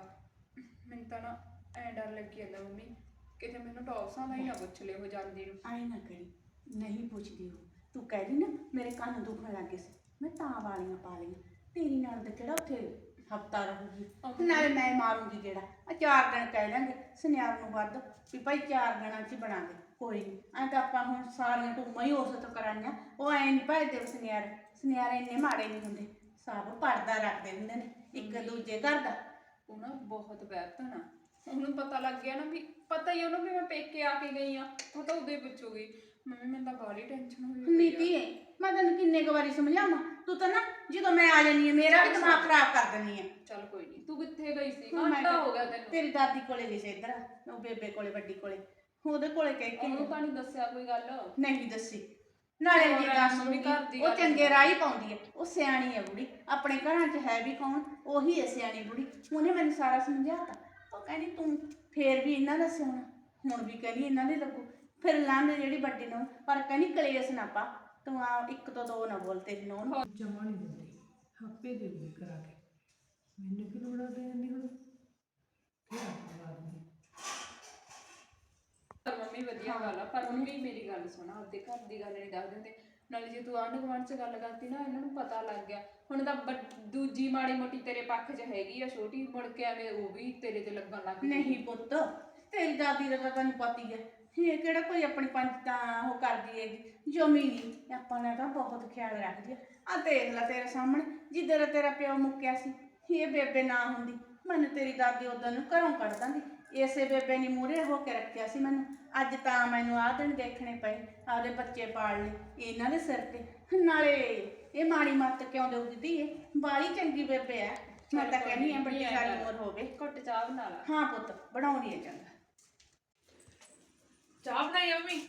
ਮੈਨੂੰ ਤਾਂ ਨਾ ਐ ਡਰ ਲੱਗੀ ਜਾਂਦਾ ਮੰਮੀ। ਕਿਤੇ ਮੈਨੂੰ ਟੌਪਸਾਂ ਦਾ ਹੀ ਨਾ ਪੁੱਛ ਲਿਓ ਜਾਂਦੀ ਨੂੰ। ਆਈ ਨਾ ਕਰੀ ਨਹੀਂ ਪੁੱਛਦੀ ਉਹ। ਤੂੰ ਕਹਿ ਦੀ ਨਾ ਮੇਰੇ ਕੰਨ ਦੁਖਣ ਲੱਗੇ ਸੀ। ਮੈਂ ਤਾਂ ਵਾਲੀਆਂ ਪਾ ਲਈਆਂ। ਤੇਰੀ ਨਾਲ ਦਾ ਕਿਹੜਾ ਉੱਥੇ ਹਫਤਾ ਰਹੂਗੀ? ਨਾਲੇ ਮੈਂ ਮਾਰੂੰਗੀ ਜਿਹੜਾ ਆ ਚਾਰ ਦਿਨ ਕਹਿ ਲਾਂਗੇ ਸੁਨਿਆਰ ਨੂੰ ਵੱਧ ਵੀ ਭਾਈ ਚਾਰ ਦਿਨਾਂ 'ਚ ਹੀ ਬਣਾ ਦੇ ਕੋਈ ਨਹੀਂ ਐਂ ਤਾਂ ਆਪਾਂ ਹੁਣ ਸਾਰੀਆਂ ਟੂਮਾਂ ਹੀ ਉਸ ਤੋਂ ਕਰਾਈਆਂ। ਉਹ ਐਂ ਨਹੀਂ ਭਜਦੇ ਸੁਨਿਆਰ। ਸੁਨਿਆਰ ਇੰਨੇ ਮਾੜੇ ਨਹੀਂ ਹੁੰਦੇ। ਸਭ ਪਰਦਾ ਰੱਖਦੇ ਹੁੰਦੇ ਨੇ ਇੱਕ ਦੂਜੇ ਘਰ ਦਾ। ਉਹ ਨਾ ਬਹੁਤ ਵੈਪਤਨ ਆ। ਉਹਨੂੰ ਪਤਾ ਲੱਗ ਗਿਆ ਨਾ ਵੀ ਪਤਾ ਹੀ ਉਹਨੂੰ ਵੀ ਮੈਂ ਪੇਕੇ ਆ ਕੇ ਗਈ ਆ ਉਹ ਤਾਂ ਉਹਦੇ ਪੁੱਛੂਗੀ ਮੰਮੀ ਮੈਨੂੰ ਤਾਂ ਬਾਹਲੀ ਟੈਨਸ਼ਨ ਹੋਈ ਹੋਈ ਆ। ਨੀਤੀ ਹੈ ਮੈਂ ਤੈਨੂੰ ਕਿੰਨੇ ਕੁ ਵਾਰੀ ਸਮਝਾਵਾਂ? ਤੂੰ ਤਾਂ ਨਾ ਜਦੋਂ ਮੈਂ ਆ ਜਾਨੀ ਹੈ ਮੇਰਾ ਵੀ ਦਿਮਾਗ ਖਰਾਬ ਕਰ ਦਿੰਨੀ ਹੈ ਚੱਲ ਕੋਈ ਨਹੀਂ ਤੂੰ ਕਿੱਥੇ ਗਈ ਸੀ? ਹੁਣ ਮੈਂ ਘੰਟਾ ਹੋ ਗਿਆ ਤੈਨੂੰ। ਤੇਰੀ ਦਾਦੀ ਕੋਲੇ ਗਈ ਸੀ ਇੱਧਰ ਉਹ ਬੇਬੇ ਕੋਲੇ ਵੱਡੀ ਕੋਲੇ। ਉਹਦੇ ਕੋਲੇ ਕਹਿ ਕੇ ਉਹਨੂੰ ਤਾਂ ਨਹੀਂ ਦੱਸਿਆ ਕੋਈ ਗੱਲ? ਨਹੀਂ ਦੱਸੀ। ਨਾਲੇ ਜੀ ਹੋਰ ਦੱਸ ਮੰਮੀ ਦੂੰਗੀ, ਘਰ ਦੀ ਉਹ ਗੱਲ ਚੰਗੇ ਰਾਹ ਹੀ ਪਾਉਂਦੀ ਹੈ ਉਹ ਸਿਆਣੀ ਹੈ ਬੁੜੀ। ਆਪਣੇ ਘਰਾਂ 'ਚ ਹੈ ਵੀ ਕੌਣ? ਉਹੀ ਹੈ ਸਿਆਣੀ ਬੁੜੀ। ਉਹਨੇ ਮੈਨੂੰ ਸਾਰਾ ਸਮਝਾਤਾ। ਉਹ ਕਹਿੰਦੀ ਤੂੰ ਫੇਰ ਵੀ ਇਹਨਾਂ ਦਾ ਸਿਆਣਾ ਹੁਣ ਵੀ ਕਹਿੰਦੀ ਇਹਨਾਂ ਦੇ ਲੱਗੂ। ਫਿਰ ਲਾਂਦੇ ਜਿਹੜੀ ਵੱਡੀ ਨੂੰ ਪਰ ਕਹਿੰਦੀ ਕਲੇਸ਼ ਨਾ ਪਾ ਤੂੰ ਆ ਇੱਕ ਤੋਂ ਦੋ ਨਾ ਬੋਲ ਤੇਰੀ ਨੂੰ। ਜਮਾ ਨਹੀਂ ਦਿੰਦੀ ਆਪੇ ਦੇਊਗੀ ਕਰਾ ਕੇ। ਮੈਨੂੰ ਕੀ ਲੋੜ ਦੀ ਹੁਣ ਕਿਹੜਾ ਪਰਿਵਾਰ ਦੀ ਪਰ ਮੰਮੀ ਵਧੀਆ ਗੱਲ ਆ ਪਰ ਮੰਮੀ ਮੇਰੀ ਗੱਲ ਸੁਣ ਆਪਦੇ ਘਰ ਦੀ ਗੱਲ ਨਹੀਂ ਦੱਸ ਦਿੰਦੇ ਨਾਲੇ ਜੇ ਤੂੰ ਆਂਢ ਗੁਆਂਢ 'ਚ ਗੱਲ ਕਰਤੀ ਨਾ, ਇਹਨਾਂ ਨੂੰ ਪਤਾ ਲੱਗ ਗਿਆ। ਹੁਣ ਤਾਂ ਵੱਡ- ਦੂਜੀ ਮਾੜੀ ਮੋਟੀ ਤੇਰੇ ਪੱਖ 'ਚ ਹੈਗੀ ਆ ਛੋਟੀ, ਮੁੜ ਕੇ ਐਵੇਂ ਉਹ ਵੀ ਤੇਰੇ ਤੇ ਲੱਗਣ ਲੱਗ ਪਈ। ਨਹੀਂ ਪੁੱਤ, ਤੇਰੀ ਦਾਦੀ ਦਾ ਤਾਂ ਤੈਨੂੰ ਪਤੀ ਹੈ ਇਹ ਕਿਹੜਾ ਕੋਈ ਆਪਣੀ ਪੰਜ ਤਾਂ ਉਹ ਕਰਦੀ ਹੈਗੀ ਜਮੀ ਨਹੀਂ ਆਪਾਂ ਨੇ ਤਾਂ ਬਹੁਤ ਖਿਆਲ ਰੱਖਦੀ ਆ। ਆ ਦੇਖ ਲੈ ਤੇਰੇ ਸਾਹਮਣੇ, ਜਿੱਧਰ ਤੇਰਾ ਪਿਓ ਮੁੱਕਿਆ ਸੀ, ਇਹ ਬੇਬੇ ਨਾ ਹੁੰਦੀ, ਮੈਨੂੰ ਤੇਰੀ ਦਾਦੀ ਉਦੋਂ ਨੂੰ ਘਰੋਂ ਕੱਢ ਦਿੰਦੀ ਇਸੇ ਬੇਬੇ ਨੇ ਮੂਰੇ ਹੋ ਕੇ ਰੱਖਿਆ ਸੀ ਮੈਨੂੰ। ਅੱਜ ਤਾਂ ਮੈਨੂੰ ਆਹ ਦਿਨ ਦੇਖਣੇ ਪਏ ਆਪਦੇ ਬੱਚੇ ਪਾਲ ਲਏ ਇਹਨਾਂ ਦੇ ਸਿਰ ਤੇ। ਨਾਲੇ ਇਹ ਮਾੜੀ ਮੱਤ ਕਿਉਂ ਦੇਊਗੀ ਧੀਏ? ਬਾਲੀ ਚੰਗੀ ਬੇਬੇ ਐ। ਮੈਂ ਤਾਂ ਕਹਿੰਦੀ ਆ ਵੱਡੀ ਸਾਰੀ ਉਮਰ ਹੋਵੇ। ਘੁੱਟ ਚਾਹ ਬਣਾ ਲਾ। ਹਾਂ ਪੁੱਤ ਬਣਾਉਣੀ ਹੈ ਚੰਗਾ। ਚਾਹ ਬਣਾਈ ਆ ਮੰਮੀ?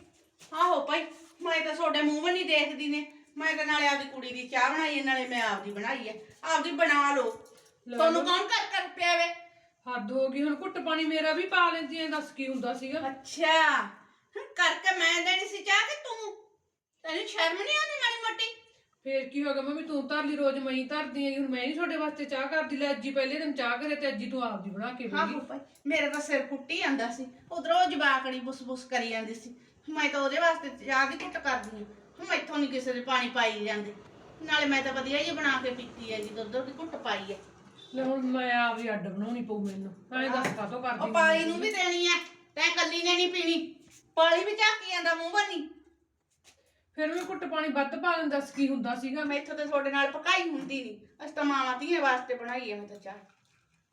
ਆਹੋ ਭਾਈ ਮੈਂ ਤਾਂ ਤੁਹਾਡੇ ਮੂੰਹ ਵੀ ਨਹੀਂ ਦੇਖਦੀ ਨੇ। ਮੈਂ ਤਾਂ ਨਾਲੇ ਆਪਦੀ ਕੁੜੀ ਦੀ ਚਾਹ ਬਣਾਈ ਹੈ ਨਾਲੇ ਮੈਂ ਆਪਦੀ ਬਣਾਈ ਹੈ ਆਪਦੀ ਬਣਾ ਲਓ। ਤੁਹਾਨੂੰ ਕੌਣ ਕਰ ਕਰ ਪਿਆ ਵੇ ਹੱਦ ਹੋ ਗਈ ਹੁਣ ਘੁੱਟ ਪਾਣੀ ਮੇਰਾ ਵੀ ਪਾ ਲੈਂਦੀ ਐ ਦੱਸ ਕੀ ਹੁੰਦਾ ਸੀਗਾ? ਅੱਛਾ ਹੁਣ ਕਰਕੇ ਮੈਂ ਦੇਣੀ ਸੀ ਚਾਹ ਕਿ ਤੂੰ? ਤੈਨੂੰ ਸ਼ਰਮ ਨਹੀਂ ਆਉਂਦੀ ਮਾੜੀ ਮੋਟੀ? ਫੇਰ ਕੀ ਹੋ ਗਿਆ ਮੰਮੀ ਤੂੰ ਧਰ ਲਈ ਰੋਜ਼ ਮੈਂ ਹੀ ਧਰਦੀ ਹੈਗੀ ਹੁਣ ਮੈਂ ਨਹੀਂ ਤੁਹਾਡੇ ਵਾਸਤੇ ਚਾਹ ਕਰਦੀ ਲੈ ਅੱਜੀ ਪਹਿਲੇ ਦਿਨ ਚਾਹ ਕਰੇ ਤੇ ਅੱਜੀ ਤੂੰ ਆਪਦੀ ਬਣਾ ਕੇ ਆਹੋ ਭਾਈ ਮੇਰਾ ਤਾਂ ਸਿਰ ਫੁੱਟੀ ਜਾਂਦਾ ਸੀ ਉਧਰੋਂ ਜਵਾਕੜੀ ਬੁਸ ਬੁਸ ਕਰੀ ਜਾਂਦੀ ਸੀ। ਮੈਂ ਤਾਂ ਉਹਦੇ ਵਾਸਤੇ ਚਾਹ ਦੀ ਘੁੱਟ ਕਰਦੀ ਹਾਂ ਹੁਣ ਮੈਥੋਂ ਨਹੀਂ ਕਿਸੇ ਦੇ ਪਾਣੀ ਪਾਈ ਜਾਂਦੇ। ਨਾਲੇ ਮੈਂ ਤਾਂ ਵਧੀਆ ਹੀ ਬਣਾ ਕੇ ਪੀਤੀ ਹੈ ਜੀ ਦੁੱਧ ਦੀ ਘੁੱਟ ਪਾਈ ਹੈ। ਲੈ ਹੁਣ ਮੈਂ ਆਪਦੀ ਅੱਡ ਬਣਾਉਣੀ ਪਊ ਮੈਨੂੰ। ਐਂ ਦੱਸ ਕਾਤੋਂ ਕਰਦੀ ਉਹ ਪਾਲੀ ਨੂੰ ਵੀ ਦੇਣੀ ਹੈ ਤੈਂ ਕੱਲੀ ਨੇ ਨਹੀਂ ਪੀਣੀ। ਪਾਲੀ ਵੀ ਝਾਕੀ ਜਾਂਦਾ ਮੂੰਹ ਬੰਨੀ। ਫਿਰ ਮੈਂ ਘੁੱਟ ਪਾਣੀ ਵੱਧ ਪਾ ਲੈਂਦਾ ਦੱਸ ਕੀ ਹੁੰਦਾ ਸੀਗਾ? ਮੈਥੋਂ ਤੇ ਤੁਹਾਡੇ ਨਾਲ ਪਕਾਈ ਹੁੰਦੀ ਨਹੀਂ ਅਸੀਂ ਤਾਂ ਮਾਵਾਂ ਵਾਸਤੇ ਬਣਾਈ ਹੈ ਮੈਂ ਤਾਂ ਚਾਹ।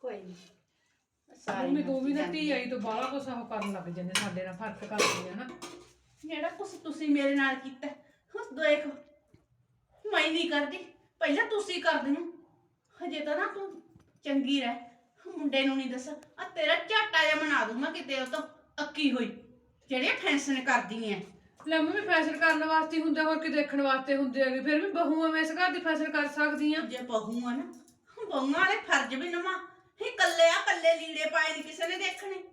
ਕੋਈ ਨਹੀਂ ਮੰਮੀ ਤੂੰ ਵੀ ਨਾ ਧੀ ਆਈ ਤੋਂ ਬਾਹਲਾ ਕੁਛ ਉਹ ਕਰਨ ਲੱਗ ਜਾਂਦੇ ਸਾਡੇ ਨਾਲ ਫ਼ਰਕ ਕਰਦੇ ਨਾ। ਜਿਹੜਾ ਕੁਛ ਤੁਸੀਂ ਮੇਰੇ ਨਾਲ ਕੀਤਾ ਹੁਣ ਦੇਖ ਮੈਂ ਨਹੀਂ ਕਰਦੀ। ਪਹਿਲਾਂ ਤੁਸੀਂ ਕਰਦੇ ਹੋ। ਹਜੇ ਤਾਂ ਨਾ ਤੂੰ ਚੰਗੀ ਰਹਿ। ਮੁੰਡੇ ਨੂੰ ਨਹੀਂ ਦੱਸ। ਆ ਤੇਰਾ ਝਾਟਾ ਜਿਹਾ ਬਣਾ ਦੂੰ ਮੈਂ ਕਿਤੇ ਉਹ ਤੋਂ ਅੱਕੀ ਹੋਈ। ਜਿਹੜੇ ਫੈਸ਼ਨ ਕਰਦੀ ਐ। ਲੈ ਮੰਮੀ ਫੈਸ਼ਨ ਕਰਨ ਵਾਸਤੇ ਹੀ ਹੁੰਦੇ ਹੋਰ ਕੀ ਦੇਖਣ ਵਾਸਤੇ ਹੁੰਦੇ ਹੈਗੇ। ਫਿਰ ਵੀ ਬਹੂਆਂ ਮੈਂ ਇਸ ਘਰ ਦੀ ਫੈਸ਼ਨ ਕਰ ਸਕਦੀ ਆ ਜੇ ਬਹੂ ਆ ਨਾ ਬਹੂਆਂ ਵਾਲੇ ਫਰਜ਼ ਵੀ ਨਮਾ ਇਹ ਕੱਲੇ ਆ ਕੱਲੇ ਲੀੜੇ ਪਾਏ ਨਹੀਂ ਕਿਸੇ ਨੇ ਦੇਖਣੇ।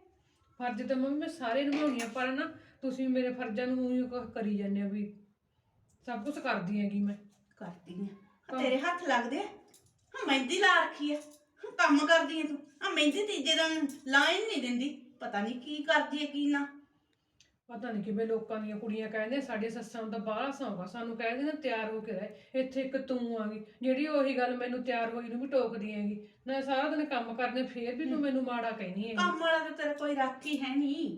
ਫਰਜ਼ ਤਾਂ ਮੰਮੀ ਮੈਂ ਸਾਰੇ ਨਿਭਾਉਣੀ ਆ ਪਰ ਨਾ ਤੁਸੀਂ ਮੇਰੇ ਫਰਜ਼ਾਂ ਨੂੰ ਊਂ ਹੀ ਕਰੀ ਜਾਂਦੇ ਹੋ ਵੀ ਸਭ ਕੁਝ ਕਰਦੀ ਹੈਗੀ ਮੈਂ। ਕਰਦੀ ਆ। ਆਹ ਤੇਰੇ ਹੱਥ ਲੱਗਦੇ ਆ। ਹਾਂ ਮਹਿੰਦੀ ਲਾ ਰੱਖੀ ਆ। ਹਾਂ ਕੰਮ ਕਰਦੀ ਆ ਤੂੰ? ਆ ਮਹਿੰਦੀ ਤੀਜੇ ਦਿਨ ਲਾਈਨ ਨਹੀਂ ਦਿੰਦੀ। ਪਤਾ ਨਹੀਂ ਕੀ ਕਰਦੀ ਆ ਕੀ ਨਾ। ਪਤਾ ਨਹੀਂ ਕਿਵੇਂ ਲੋਕਾਂ ਦੀਆਂ ਕੁੜੀਆਂ ਕਹਿੰਦੇ ਸਾਡੇ ਸੱਸਾਂ ਨੂੰ ਤਾਂ ਬਾਹਲਾ ਸੌਂਗਾ ਸਾਨੂੰ ਕਹਿੰਦੇ ਨੇ ਤਿਆਰ ਹੋ ਕੇ ਰਹਿ ਇੱਥੇ ਇੱਕ ਤੂੰ ਆ ਗਈ। ਜਿਹੜੀ ਉਹੀ ਗੱਲ ਮੈਨੂੰ ਤਿਆਰ ਹੋਈ ਨੂੰ ਵੀ ਟੋਕਦੀ ਹੈਗੀ। ਨਾ ਸਾਰਾ ਦਿਨ ਕੰਮ ਕਰਨੇ ਫੇਰ ਵੀ ਤੂੰ ਮੈਨੂੰ ਮਾੜਾ ਕਹਿਨੀ ਹੈਗੀ। ਕੰਮ ਵਾਲਾ ਤਾਂ ਤੇਰਾ ਕੋਈ ਰਾਖੀ ਹੈ ਨਹੀਂ।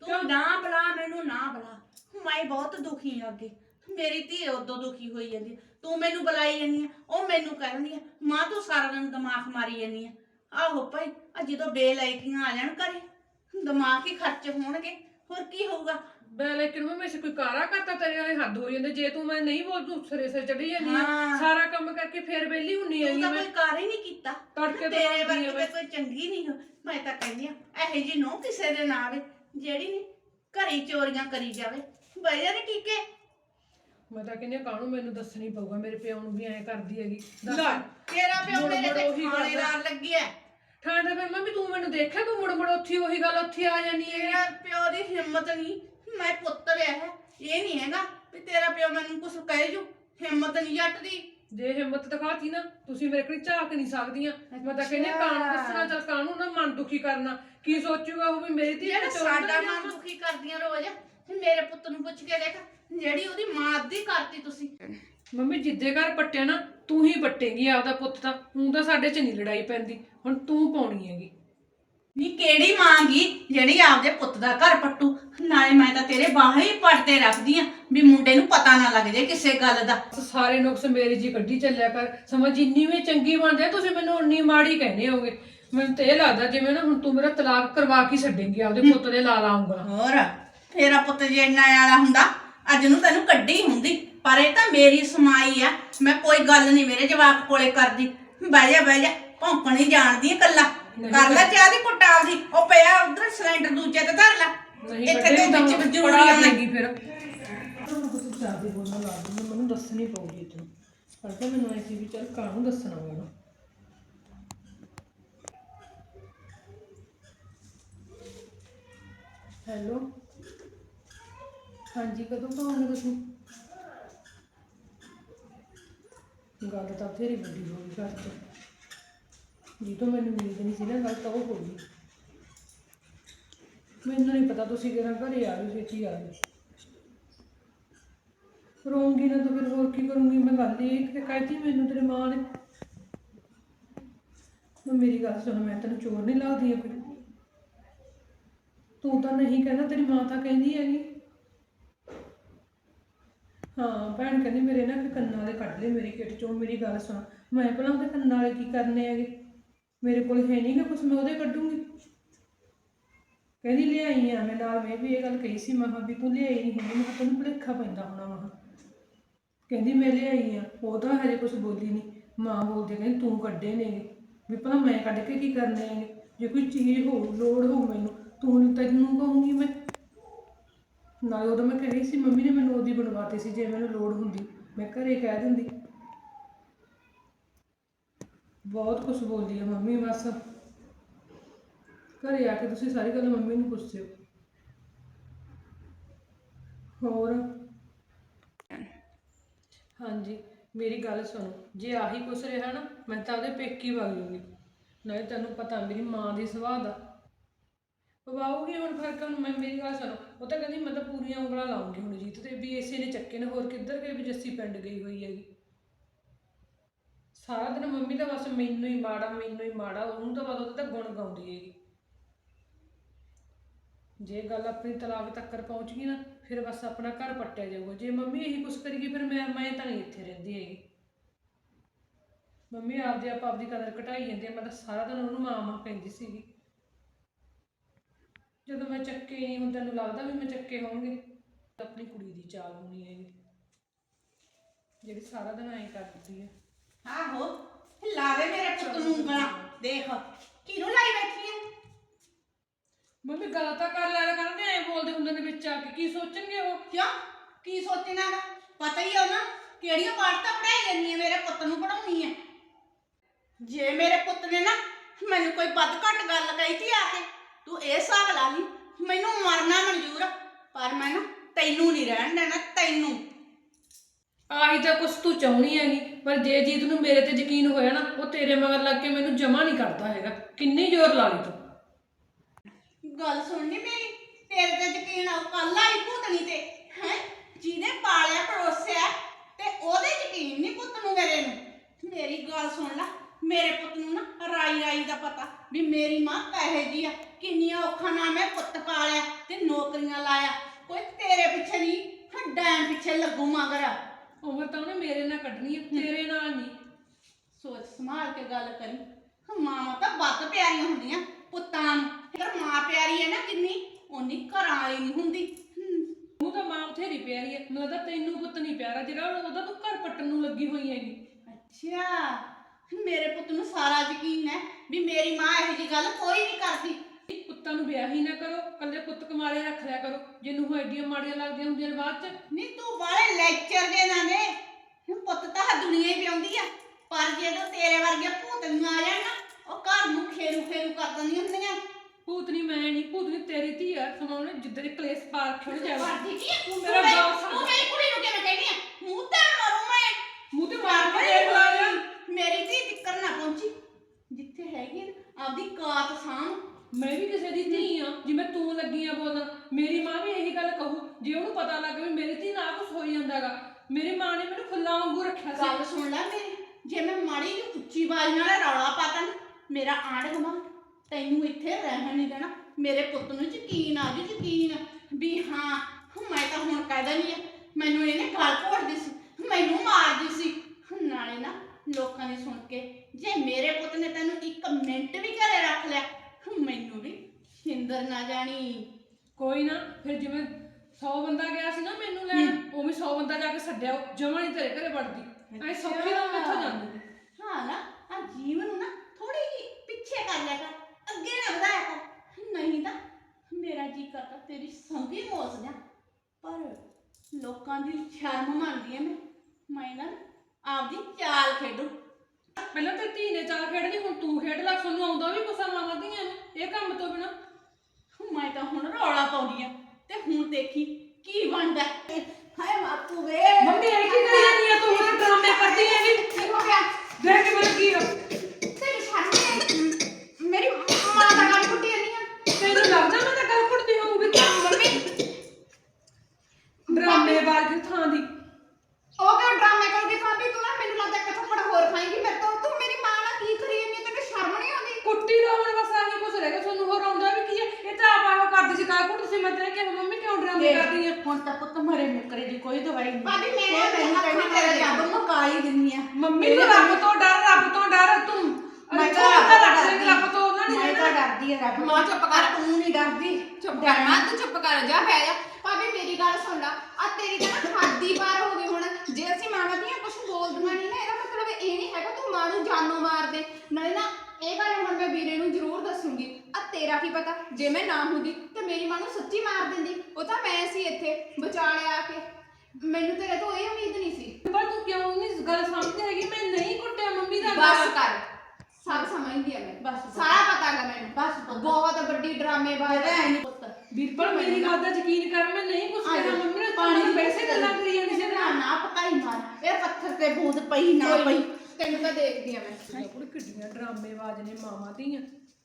ਤੂੰ ਨਾ ਬੁਲਾ ਮੈਨੂੰ ਨਾ ਬੁਲਾ। ਮੈਂ ਬਹੁਤ ਦੁਖੀ ਆ ਅੱਗੇ। ਮੇਰੀ ਧੀ ਉਦੋਂ ਦੁਖੀ ਹੋਈ ਜਾਂਦੀ। ਤੂੰ ਮੈਨੂੰ ਬੁਲਾਈ ਜਾਂਦੀ ਆ ਉਹ ਮੈਨੂੰ ਕਹਿੰਦੀ ਆ ਮਾਂ ਤੂੰ ਸਾਰਾ ਦਿਨ ਦਿਮਾਗ ਮਾਰੀ ਜਾਂਦੀ ਆ। ਆਹੋ ਭਾਈ ਆ ਜਦੋਂ ਬੇਲਾਇਕੀਆਂ ਆ ਜਾਣ ਘਰੇ ਦਿਮਾਗ ਹੀ ਖਰਚ ਹੋਣਗੇ ਹੋਰ ਕੀ ਹੋਊਗਾ? ਮੈਂ ਲੇਕਿਨ ਮੈਂ ਕੋਈ ਕਾਰਾ ਕਰਤਾ ਤੇਰੇ ਵਾਲੇ ਹੱਦ ਹੋ ਜਾਂਦੇ ਜੇ ਤੂੰ ਮੈਂ ਨਹੀਂ ਬੋਲ ਤੂੰ ਸਿਰੇ ਸਿਰ ਚੜੀ ਜਾਂਦੀ ਆ। ਹਾਂ। ਸਾਰਾ ਕੰਮ ਕਰਕੇ ਫੇਰ ਵਿਹਲੀ ਹੁੰਨੀ ਤੂੰ ਤਾਂ ਮੈਂ। ਕੋਈ ਕਾਰ ਹੀ ਨਹੀਂ ਕੀਤਾ। ਤੜਕੇ ਤੋਂ ਤੇਰੇ ਵਰਗੀ ਤਾਂ ਕੋਈ ਚੰਗੀ ਨਹੀਂ ਹੋ। ਮੈਂ ਤਾਂ ਕਹਿੰਦੀ ਆ ਇਹੋ ਜੀ ਨੋ ਕਿਸੇ ਦੇ ਨਾ ਆਵੇ ਜਿਹੜੀ ਨੀ ਘਰੀ ਚੋਰੀਆਂ ਕਰੀ ਜਾਵੇ। ਬਈ ਨੇ ਟੀਕੇ ਮੈਂ ਤਾਂ ਕਹਿੰਦੀ ਕਾਹਨੂੰ ਮੈਨੂੰ ਦੱਸਣੀ ਪਊਗਾ? ਮੇਰੇ ਪਿਓ ਨੂੰ ਵੀ ਐਂ ਕਰਦੀ ਹੈਗੀ। ਦੱਸ। ਲੈ ਤੇਰਾ ਪਿਓ ਮੇਰੇ ਤੇ ਉਹੀ ਗੱਲ ਆ। ਥਾਣੇਦਾਰ ਲੱਗਿਆ ਠਾਣੇ ਦਾ ਫਿਰ ਮੰਮੀ ਤੂੰ ਮੈਨੂੰ ਦੇਖਿਆ ਤੂੰ ਮੁੜ ਮੁੜ ਉੱਥੇ ਹੀ ਉਹੀ ਗੱਲ ਉੱਥੇ ਆ ਜਾਨੀ ਹੈ ਤੇਰਾ ਪਿਓ ਦੀ ਹਿੰਮਤ ਨਹੀਂ ਮੈਂ ਪੁੱਤ ਲਿਆ ਹੈ ਇਹ ਨਹੀਂ ਹੈਗਾ ਵੀ ਤੇਰਾ ਪਿਓ ਮੈਨੂੰ ਕੁਝ ਕਹਿ ਜੂ ਹਿੰਮਤ ਨਹੀਂ ਜੱਟ ਦੀ ਜੇ ਹਿੰਮਤ ਦਿਖਾਤੀ ਨਾ ਤੁਸੀਂ ਮੇਰੇ ਕੋਲ ਝਾਕ ਨਹੀਂ ਸਕਦੀਆਂ। ਮੈਂ ਤਾਂ ਕਹਿੰਦੀ ਹਾਂ, ਕਾਹਨੂੰ ਅੱਛਾ। ਦੱਸਣਾ ਚੱਲ ਕਾਹਨੂੰ ਨਾ ਮਨ ਦੁਖੀ ਕਰਨਾ। ਕੀ ਸੋਚੂਗਾ ਉਹ ਵੀ ਮੇਰੀ ਧੀ ਜਿਹੜਾ ਸਾਡਾ ਮਨ ਦੁਖੀ ਕਰਦੀਆਂ ਰੋਜ਼। ਮੇਰੇ ਪੁੱਤ ਨੂੰ ਪੁੱਛ ਕੇ ਦੇਖ ਜਿਹੜੀ ਉਹਦੀ ਮਾਂ ਅੱਧੀ ਕਰਤੀ ਤੁਸੀਂ। ਮੰਮੀ ਜਿੱਦੇ ਘਰ ਪੱਟਿਆ ਨਾ ਤੂੰ ਹੀ ਪੱਟੇਂਗੀ ਆਪਦਾ ਪੁੱਤ ਤਾਂ। ਹੁਣ ਤਾਂ ਸਾਡੇ ਚ ਨਹੀਂ ਲੜਾਈ ਪੈਂਦੀ। ਹੁਣ ਤੂੰ ਪਾਉਣੀ ਹੈਗੀ। ਨੀ ਕਿਹੜੀ ਮਾਂ ਗੀ ਜਿਹੜੀ ਆਪਦੇ ਪੁੱਤ ਦਾ ਘਰ ਪੱਟੂ? ਨਾਲੇ ਮੈਂ ਤਾਂ ਤੇਰੇ ਬਾਹਾਂ ਹੀ ਪੜਤੇ ਰੱਖਦੀ ਆ ਵੀ ਮੁੰਡੇ ਨੂੰ ਪਤਾ ਨਾ ਲੱਗ ਜੇ ਕਿਸੇ ਗੱਲ ਦਾ। ਸਾਰੇ ਨੁਕਸ ਮੇਰੀ ਜੀ ਕੱਢੀ ਚੱਲਿਆ ਕਰ। ਸਮਝ ਜਿੰਨੀ ਵੀ ਚੰਗੀ ਬਣਦੇ ਆ, ਤੁਸੀਂ ਮੈਨੂੰ ਉਨੀ ਮਾੜੀ ਕਹਿੰਦੇ ਹੋਗੇ। ਮੈਨੂੰ ਤੇ ਇਹ ਲੱਗਦਾ ਜਿਵੇਂ ਨਾ ਹੁਣ ਤੂੰ ਮੇਰਾ ਤਲਾਕ ਕਰਵਾ ਕੇ ਛੱਡੇਂਗੀ ਆਪਦੇ ਪੁੱਤ ਦੇ ਲਾ ਲਾਉਂਗਾ ਹੋਰ? ਤੇਰਾ ਪੁੱਤ ਜੇ ਇੰਨਾ ਵਾਲਾ ਹੁੰਦਾ ਅੱਜ ਨੂੰ ਤੈਨੂੰ ਕੱਢੀ ਹੁੰਦੀ ਪਰ ਇਹ ਤਾਂ ਮੇਰੀ ਸਮਾਈ ਆ। ਮੈਂ ਕੋਈ ਗੱਲ ਨਹੀਂ ਮੇਰੇ ਜਵਾਕ ਕੋਲੇ ਕਰਦੀ। ਬਹਿ ਜਾ ਬਹਿ ਜਾ ਭੌਂਕਣ ਹੀ ਜਾਣਦੀ ਆ ਕੱਲਾ ਕਰ ਲੈ ਚਾਹ ਦੀ ਕੁੱਟ ਆਪਦੀ। ਉਹ ਪਿਆ ਉਧਰ ਸਿਲੰਡਰ ਦੂਜੇ ਤੇ ਧਰ ਲੈ। ਇੱਥੇ ਤੇ ਵਿੱਚ ਫਿਰ। ਚਾਹਦੀ ਬੋਲਣ ਲੱਗ ਗਈ ਮੈਨੂੰ ਦੱਸਣੀ ਪਊਗੀ ਤੈਨੂੰ ਪਰ ਤਾਂ ਮੈਨੂੰ ਐਸੀ ਵੀ ਚੱਲ ਕਾਹਨੂੰ ਦੱਸਣਾ ਮੈਨੂੰ ਹੈਲੋ? ਹਾਂਜੀ, ਕਦੋਂ ਪਾਉਂਗੇ ਤੁਸੀਂ? ਗੱਲ ਤਾਂ ਫੇਰ ਵੱਡੀ ਹੋ ਗਈ ਘਰ 'ਚ। ਜੀ ਤੋਂ ਮੈਨੂੰ ਉਮੀਦ ਨਹੀਂ ਸੀ ਨਾ, ਗੱਲ ਤਾਂ ਉਹ ਹੋ ਗਈ। ਮੈਨੂੰ ਨਹੀਂ ਪਤਾ ਤੁਸੀਂ ਕਿਹੜਾ ਘਰੇ ਆ ਗਏ ਛੇਤੀ ਆ ਗਏ ਰੋਂਗੀ ਨਾ ਤਾਂ ਫਿਰ ਹੋਰ ਕੀ ਕਰੂੰਗੀ, ਮੈਂ ਗੱਲ ਇਹ ਕਿ ਕਹਿਤੀ ਮੈਨੂੰ, ਤੇਰੀ ਮਾਂ ਨੇ। ਮੇਰੀ ਗੱਲ ਸੁਣ, ਮੈਂ ਤੈਨੂੰ ਚੋਰ ਨਹੀਂ ਲੱਗਦੀ ਆ ਕੋਈ। ਤੂੰ ਤਾਂ ਨਹੀਂ ਕਹਿੰਦਾ, ਤੇਰੀ ਮਾਂ ਤਾਂ ਕਹਿੰਦੀ ਹੈਗੀ। ਹਾਂ, ਭੈਣ ਕਹਿੰਦੀ ਮੇਰੇ ਨਾ ਕੰਨਾਂ ਵਾਲੇ ਕੱਢ ਲੈ ਮੇਰੀ ਕਿੱਟ ਚੋਂ, ਮੇਰੀ ਗੱਲ ਸੁਣ। ਮੈਂ ਭਲਾ ਉਹਦੇ ਕੰਨਾਂ ਵਾਲੇ ਕੀ ਕਰਨੇ ਹੈਗੇ? ਮੇਰੇ ਕੋਲ ਹੈ ਨਹੀਂ ਕਿ ਕੁਛ, ਮੈਂ ਉਹਦੇ ਕੱਢੂੰਗੀ। ਕਹਿੰਦੀ ਲਿਆਈ ਆ ਮੈਂ ਨਾਲ, ਮੈਂ ਵੀ ਇਹ ਗੱਲ ਕਹੀ ਸੀ ਮਹਾ ਵੀ ਤੂੰ ਲਿਆਈ ਨਹੀਂ ਹੈਗੀ, ਮੈਂ ਕਿਹਾ ਤੈਨੂੰ ਭੁਲੇਖਾ ਪੈਂਦਾ ਹੋਣਾ ਮਹਾ ਕਹਿੰਦੀ ਮੈਂ ਲਿਆਈ ਆ, ਉਹ ਤਾਂ ਹਜੇ ਕੁਝ ਬੋਲੀ ਨਹੀਂ ਮਾਂ ਬੋਲਦੀ ਕਹਿੰਦੀ ਤੂੰ ਕੱਢੇ ਨੇਗੇ ਵੀ ਭਲਾ ਮੈਂ ਕੱਢ ਕੇ ਕੀ ਕਰਨੇ ਹੈਗੇ? ਜੇ ਕੋਈ ਚੀਜ਼ ਹੋ ਲੋੜ ਹੋ ਮੈਨੂੰ, ਤੂੰ ਨਹੀਂ ਤੈਨੂੰ ਕਹੂੰਗੀ ਮੈਂ। ਨਾਲੇ ਉਦੋਂ ਮੈਂ ਕਹੀ ਸੀ, ਮੰਮੀ ਨੇ ਮੈਨੂੰ ਉਹਦੀ ਬਣਵਾਤੀ ਸੀ, ਜੇ ਮੈਨੂੰ ਲੋੜ ਹੁੰਦੀ, ਮੈਂ ਘਰੇ ਕਹਿ ਦਿੰਦੀ। ਬਹੁਤ ਕੁਝ ਬੋਲਦੀ ਆ ਮੰਮੀ, ਬਸ। ਘਰੇ ਆ ਕੇ ਤੁਸੀਂ ਸਾਰੀ ਗੱਲ ਮੰਮੀ ਨੂੰ ਪੁੱਛਿਓ ਹੋਰ? ਹਾਂਜੀ, ਮੇਰੀ ਗੱਲ ਸੁਣੋ, ਜੇ ਆਹੀ ਕੁਛ ਰਿਹਾ ਨਾ, ਮੈਂ ਤਾਂ ਉਹਦੇ ਪੇਕੀ ਵਗ ਜੂਗੀ। ਨਾਲੇ ਤੈਨੂੰ ਪਤਾ, ਮੇਰੀ ਮਾਂ ਦੀ ਸੁਭਾਅ ਦਾ ਪਵਾਉਗੀ ਹੁਣ ਫ਼ਰਕ ਹੁਣ ਮੈਂ ਮੇਰੀ ਗੱਲ ਸੁਣੋ। ਉਹ ਤਾਂ ਕਹਿੰਦੀ ਮੈਂ ਤਾਂ ਪੂਰੀਆਂ ਉਂਗਲਾਂ ਲਾਉਂਗੀ ਹੁਣ ਜੀਤ ਤੇ ਵੀ ਇਸੇ ਨੇ ਚੱਕੇ ਨੇ, ਹੋਰ ਕਿੱਧਰ ਗਏ ਵੀ ਜੱਸੀ ਪਿੰਡ ਗਈ ਹੋਈ ਹੈਗੀ। ਸਾਰਾ ਦਿਨ ਮੰਮੀ ਤਾਂ ਬਸ ਮੈਨੂੰ ਹੀ ਮਾੜਾ, ਮੈਨੂੰ ਹੀ ਮਾੜਾ, ਉਹਨੂੰ ਤਾਂ ਬਸ ਉਹਦੇ ਤਾਂ ਗੁਣ ਗਾਉਂਦੀ ਹੈਗੀ। ਜੇ ਗੱਲ ਆਪਣੀ ਤਲਾਕ ਤੱਕ ਪਹੁੰਚ ਗਈ ਨਾ, ਫਿਰ ਬਸ ਆਪਣਾ ਘਰ ਪੱਟਿਆ ਜਾਊਗਾ। ਜੇ ਮੰਮੀ ਇਹੀ ਕੁਛ ਕਰੇਗੀ ਫਿਰ ਮੈਂ ਮੈਂ ਤਾਂ ਨਹੀਂ ਇੱਥੇ ਰਹਿੰਦੀ ਹੈਗੀ। ਮੰਮੀ ਆਪਦੇ ਆਪ ਆਪਦੀ ਕਦਰ ਘਟਾਈ ਜਾਂਦੀ ਹੈ, ਮੈਂ ਤਾਂ ਸਾਰਾ ਦਿਨ ਉਹਨੂੰ ਮਾਂ ਮਾਂ ਕਹਿੰਦੀ ਸੀਗੀ। ਜਦੋਂ ਮੈਂ ਚੱਕੇ ਨਹੀਂ ਹੁਣ ਤੈਨੂੰ ਲੱਗਦਾ ਵੀ ਮੈਂ ਚੱਕੇ ਹੋਣਗੇ ਤਾਂ ਆਪਣੀ ਕੁੜੀ ਦੀ ਚਾਲ ਹੋਣੀ ਹੈਗੀ ਜਿਹੜੀ ਸਾਰਾ ਦਿਨ ਐਂ ਕਰਦੀ ਹੈ। ਆਹੋ ਲਾਵੇ ਮੇਰੇ ਪੁੱਤ ਨੂੰ ਉਂਗਲਾਂ। ਦੇਖ ਕਿਹਨੂੰ ਲਾਈ ਬੈਠੀ ਐ ਮੰਮੀ ਗੱਲ ਤਾਂ ਕਰ ਲਿਆ ਕਰਦੇ ਐਂ ਬੋਲਦੇ ਹੁੰਦੇ ਨੇ ਵਿੱਚ ਆ ਕੇ। ਕੀ ਸੋਚਣਗੇ ਉਹ? ਕਿਉਂ? ਕੀ ਸੋਚਣਾ ਵਾ? ਪਤਾ ਹੀ ਆ ਉਹਨਾਂ ਕਿਹੜੀਆਂ ਪਾੜਤਾ ਪੜਾਈ ਜਾਂਦੀ ਐ ਮੇਰੇ ਪੁੱਤ ਨੂੰ ਪੜਾਉਣੀ ਐ ਜੇ ਮੇਰੇ ਪੁੱਤ ਨੇ ਨਾ ਮੈਨੂੰ ਕੋਈ ਵੱਧ ਘੱਟ ਗੱਲ ਕਹੀ ਤੀ ਆ ਕੇ ਤੂੰ ਇਹ ਹਿਸਾਬ ਲਾ ਲਈ ਮੈਨੂੰ ਮਰਨਾ ਮਨਜ਼ੂਰ ਆ, ਪਰ ਮੈਂ ਨਾ ਤੈਨੂੰ ਨਹੀਂ ਰਹਿਣ ਦੇਣਾ ਤੈਨੂੰ। ਆਹੀ ਤਾਂ ਕੁਛ ਤੂੰ ਚਾਹਣੀ ਹੈਗੀ ਪਰ ਜੇ ਜੀਤ ਨੂੰ ਮੇਰੇ ਤੇ ਯਕੀਨ ਹੋਇਆ ਨਾ ਉਹ ਤੇਰੇ ਮਗਰ ਲੱਗ ਕੇ ਮੈਨੂੰ ਜਮਾ ਨਹੀਂ ਕਰਦਾ ਹੈਗਾ। ਕਿੰਨੀ ਜ਼ੋਰ ਲਾ ਲਈ ਤੂੰ? ਗੱਲ ਸੁਣਨੀ ਮੇਰੀ? ਤੇਰੇ ਤੇ ਯਕੀਨ ਆ ਕੱਲ ਆਈ ਭੂਤਣੀ ਤੇ ਹੈ? ਜਿਹਨੇ ਪਾਲਿਆ ਪੜੋਸਿਆ ਤੇ ਉਹਦੇ ਯਕੀਨ ਨਹੀਂ ਪੁੱਤ ਨੂੰ ਮੇਰੇ ਨੂੰ। ਮੇਰੀ ਗੱਲ ਸੁਣ ਲੈ ਮੇਰੇ ਪੁੱਤ ਨੂੰ ਨਾ ਰਾਈ ਰਾਈ ਦਾ ਪਤਾ ਵੀ ਮੇਰੀ ਮਾਂ ਕਹੇ ਜੀ ਆ ਕਿੰਨੀਆਂ ਔਖਾਂ ਨਾਲ ਮੈਂ ਪੁੱਤ ਪਾਲਿਆ ਤੇ ਨੌਕਰੀਆਂ ਲਾਇਆ। ਕੋਈ ਤੇਰੇ ਪਿੱਛੇ ਨਹੀਂ ਹੱਡਾਂ ਪਿੱਛੇ ਲੱਗੂ ਮਗਰ। ਉਮਰ ਤਾਂ ਉਹਨੇ ਮੇਰੇ ਨਾਲ ਕੱਢਣੀ ਹੈ ਤੇਰੇ ਨਾਲ ਨਹੀਂ। ਸੋਚ ਸੰਭਾਲ ਕੇ ਗੱਲ ਕਰੀ। ਮਾਵਾਂ ਤਾਂ ਵੱਧ ਪਿਆਰੀਆਂ ਹੁੰਦੀਆਂ ਪੁੱਤਾਂ ਨੂੰ। ਫਿਰ ਮਾਂ ਪਿਆਰੀ ਹੈ ਨਾ ਕਿੰਨੀ ਓਨੀ ਘਰਾਂ ਵਾਲੀ ਨਹੀਂ ਹੁੰਦੀ। ਉਹ ਤਾਂ ਮਾਂ ਬਥੇਰੀ ਪਿਆਰੀ ਹੈ ਮੈਨੂੰ ਤਾਂ ਤੈਨੂੰ ਪੁੱਤ ਨਹੀਂ ਪਿਆਰਾ ਜਿਹੜਾ ਉਹਦਾ ਤੂੰ ਘਰ ਪੱਟਣ ਨੂੰ ਲੱਗੀ ਹੋਈ ਹੈਗੀ। ਅੱਛਾ। ਮੇਰੇ ਪੁੱਤ ਨੂੰ ਸਾਰਾ ਯਕੀਨ ਹੈ ਵੀ ਮੇਰੀ ਮਾਂ ਇਹੋ ਜੀ ਗੱਲ ਕੋਈ ਨਹੀਂ ਕਰਦੀ। ਪੁੱਤਾਂ ਨੂੰ ਵਿਆਹ ਹੀ ਨਾ ਕਰੋ ਕੱਲੇ ਪੁੱਤ ਕੁਮਾਰੇ ਰੱਖ ਲਿਆ ਕਰੋ। ਜਿਹਨੂੰ ਉਹ ਐਡੀਆਂ ਮਾੜੀਆਂ ਲੱਗਦੀਆਂ ਹੁੰਦੀਆਂ ਨੇ ਬਾਅਦ ਚ। ਨਹੀਂ ਤੂੰ ਬਾਲੇ ਲੈਕਚਰ ਦੇ ਨਾ। ਦੇ ਹੁਣ ਪੁੱਤ ਤਾਂ ਆਹ ਦੁਨੀਆ ਹੀ ਪਿਆਉਂਦੀ ਆ। ਪਰ ਜਦੋਂ ਤੇਰੇ ਵਰਗੇ ਭੂਤਨੀਆਂ ਆ ਜਾਣ ਨਾ ਉਹ ਘਰ ਨੂੰ ਖੇਰੂ ਖੇਰੂ ਕਰ ਦਿੰਦੀਆਂ ਹੁੰਦੀਆਂ। ਭੂਤਨੀ ਮੈਂ ਨਹੀਂ ਭੂਤਨੀ ਤੇਰੀ ਧੀ ਆ। ਸਮਾਉਣੇ ਜਿੱਦਾਂ ਦੇ ਕਲੇਸ਼ ਪਾ ਉਹਨੇ ਜਾਵਾ ਕਰਦੀ ਕੀ ਆ? ਤੂੰ ਤੂੰ ਮੇਰਾ ਮੇਰੀ- ਬਾਪ ਤੂੰ। ਮੇਰੀ ਕੁੜੀ ਨੂੰ ਕਿਵੇਂ ਕਹਿਣੀ ਆ? ਮੂੰਹ ਤੇ ਮਰੂ ਮੈਂ। ਮੂੰਹ ਤੇ ਮਾਰ ਕੇ ਦੇਖ ਲਾ। ਜਾ ਨਾ ਪਹੁੰਚੀ। ਜਿੱਥੇ ਹੈਗੀ ਆ ਨਾ, ਆਪਦੀ ਕਾਤ ਸਾਂਭ। ਮੈਂ ਵੀ ਕਿਸੇ ਦੀ ਧੀ ਆ ਜਿਵੇਂ ਤੂੰ ਲੱਗੀ ਆ ਬੋਲਣ ਮੇਰੀ ਮਾਂ ਵੀ ਇਹੀ ਗੱਲ ਕਹੂ। ਜੇ ਉਹਨੂੰ ਪਤਾ ਲੱਗ ਵੀ ਮੇਰੀ ਧੀ ਨਾਲ ਕੁਝ ਹੋਈ ਜਾਂਦਾਗਾ ਮੇਰੀ ਮਾਂ ਨੇ ਮੈਨੂੰ ਫੁੱਲਾਂ ਵਾਂਗੂ ਰੱਖਿਆ ਸੀ। ਗੱਲ ਸੁਣ ਲੈ ਮੇਰੀ ਜੇ ਮੈਂ ਮਾੜੀ ਜਿਹੀ ਉੱਚੀ ਆਵਾਜ਼ ਨਾਲ ਰੌਲਾ ਪਾਤਾ ਨਾ ਮੇਰਾ ਆਂਢ ਗੁਆਂਢ ਤੈਨੂੰ ਇੱਥੇ ਰਹਿਣ ਨਹੀਂ ਦੇਣਾ ਮੇਰੇ ਪੁੱਤ ਨੂੰ ਯਕੀਨ ਆ ਜੀ ਯਕੀਨ ਵੀ ਹਾਂ ਹੁਣ ਮੈਂ ਤਾਂ ਹੁਣ ਕਹਿ ਦਿੰਦੀ ਆ ਮੈਨੂੰ ਇਹਨੇ ਗੱਲ ਘੋੜਦੀ ਸੀ ਮੈਨੂੰ ਮਾਰਦੀ ਸੀ ਨਾਲੇ ਨਾ ਲੋਕਾਂ ਦੀ ਸੁਣ ਕੇ ਜੇ ਮੇਰੇ ਪੁੱਤ ਨੇ ਤੈਨੂੰ ਇੱਕ ਮਿੰਟ ਵੀ ਘਰੇ ਰੱਖ ਲਿਆ ਮੈਨੂੰ ਵੀ ਛਿੰਦਰ ਨਾ ਜਾਣੀ। ਕੋਈ ਨਾ ਫਿਰ ਜਿਵੇਂ 100 ਬੰਦਾ ਗਿਆ ਸੀ ਨਾ ਮੈਨੂੰ ਲੈਣ ਉਹ ਵੀ 100 ਬੰਦਾ ਜਾ ਕੇ ਛੱਡਿਆ ਜਮਾ ਨਹੀਂ ਤੇਰੇ ਘਰੇ ਵੜਦੀ। ਐ ਸੌਖੀ ਨਾਲ ਮੈਥੋਂ ਜਾਂਦੀ? ਹਾਂ ਨਾ ਆ ਜੀਵਨ ਨੂੰ ਨਾ ਥੋੜੀ ਜਿਹੀ ਪਿੱਛੇ ਕਰ ਲਿਆ ਕਰ ਅੱਗੇ ਨਾ ਵਧਾਇਆ ਕਰ। ਨਹੀਂ ਤਾਂ ਮੇਰਾ ਜੀ ਕਰਦਾ ਤੇਰੀ ਸੰਗੀ ਮੋਸ ਜਾ ਪਰ ਲੋਕਾਂ ਦੀ ਸ਼ਰਮ ਮੰਨਦੀ ਐ ਮੈਂ। ਮੈਂ ਨਾ ਆਪਦੀ ਚਾਲ ਖੇਡੂ। ਪਹਿਲਾਂ ਤੇ ਧੀ ਨੇ ਚਾਲ ਖੇਡਣੀ ਹੁਣ ਤੂੰ ਖੇਡ ਲੈ ਤੁਹਾਨੂੰ ਆਉਂਦਾ ਵੀ ਕੁਛ ਮਾਵਾਂ ਧੀਆਂ ਨੂੰ। ਇਹ ਕੰਮ ਤੋਂ ਬਿਨਾ। ਮੈਂ ਤਾਂ ਹੁਣ ਰੌਲਾ ਪਾਉਂਦੀ ਆ। ਤੇ ਹੁਣ ਦੇਖੀ ਕੀ ਬਣਦਾ। ਹਾਏ ਸੁਣ ਆ ਤੇਰੀ ਤਾਂ ਨਾ ਪਾਰ ਹੋ ਗਈ ਹੁਣ। ਜੇ ਅਸੀਂ ਮਾਵਾਂ ਦੀਆਂ ਕੁਝ ਬੋਲਦੀਆਂ ਨਹੀਂ ਨਾ ਇਹਦਾ ਮਤਲਬ ਇਹ ਨਹੀਂ ਹੈਗਾ ਤੂੰ ਮਾਂ ਨੂੰ ਜਾਨੋਂ ਮਾਰ ਦੇ। ਨਾਲੇ ਨਾ ਇਹ ਗੱਲ ਹੁਣ ਮੈਂ ਵੀਰੇ ਨੂੰ ਜ਼ਰੂਰ ਦੱਸੂਗੀ। ਆ ਤੇਰਾ ਕੀ ਪਤਾ? ਜੇ ਮੈਂ ਨਾ ਹੁੰਦੀ ਤੇ ਮੇਰੀ ਮਾਂ ਨੂੰ ਸੱਚੀ ਮਾਰ ਦਿੰਦੀ। ਉਹ ਤਾਂ ਮੈਂ ਸੀ ਇੱਥੇ ਬਚਾ ਲਿਆ ਆ ਕੇ। ਮੈਨੂੰ ਤੇਰੇ ਤੋਂ ਇਹ ਉਮੀਦ ਨਹੀਂ ਸੀ। ਪਰ ਤੂੰ ਕਿਉਂ ਨਹੀਂ ਗੱਲ ਸਮਝਦੀ ਹੈਗੀ? ਮੈਂ ਨਹੀਂ ਕੁੱਟਿਆ ਮੰਮੀ ਦਾ ਬਸ ਕਰ। ਸਭ ਸਮਝਦੀ ਆ ਮੈਂ। ਬਸ। ਸਾਰਾ ਪਤਾ ਹੈਗਾ ਮੈਨੂੰ। ਬਸ। ਬਹੁਤ ਵੱਡੀ ਡਰਾਮੇਬਾਜ਼ ਹੈ ਐ ਨਹੀਂ ਪੁੱਤ ਵੀਰਪਾਲ ਮੇਰੀ ਗੱਲ ਦਾ ਯਕੀਨ ਕਰ ਮੈਂ ਨਹੀਂ ਕੁਛ ਆ ਕਿਹਾ ਜਾ। ਮੰਮੀ ਨੇ ਪਾਣੀ ਵੈਸੇ ਗੱਲਾਂ ਕਰੀ ਜਾਂਦੀ ਸੀ ਨਾ। ਨਾ ਪਕਾਈ ਮਾਰ ਇਹ ਪੱਥਰ ਤੇ ਬੂੰਦ ਪਈ ਨਾ ਪਈ। ਤੈਨੂੰ ਤਾਂ ਦੇਖਦੀ ਆ ਮੈਂ। ਕੁੜ ਕਿੱਡੀਆਂ ਡਰਾਮੇਬਾਜ਼ ਨੇ ਮਾਵਾਂ ਧੀਆਂ।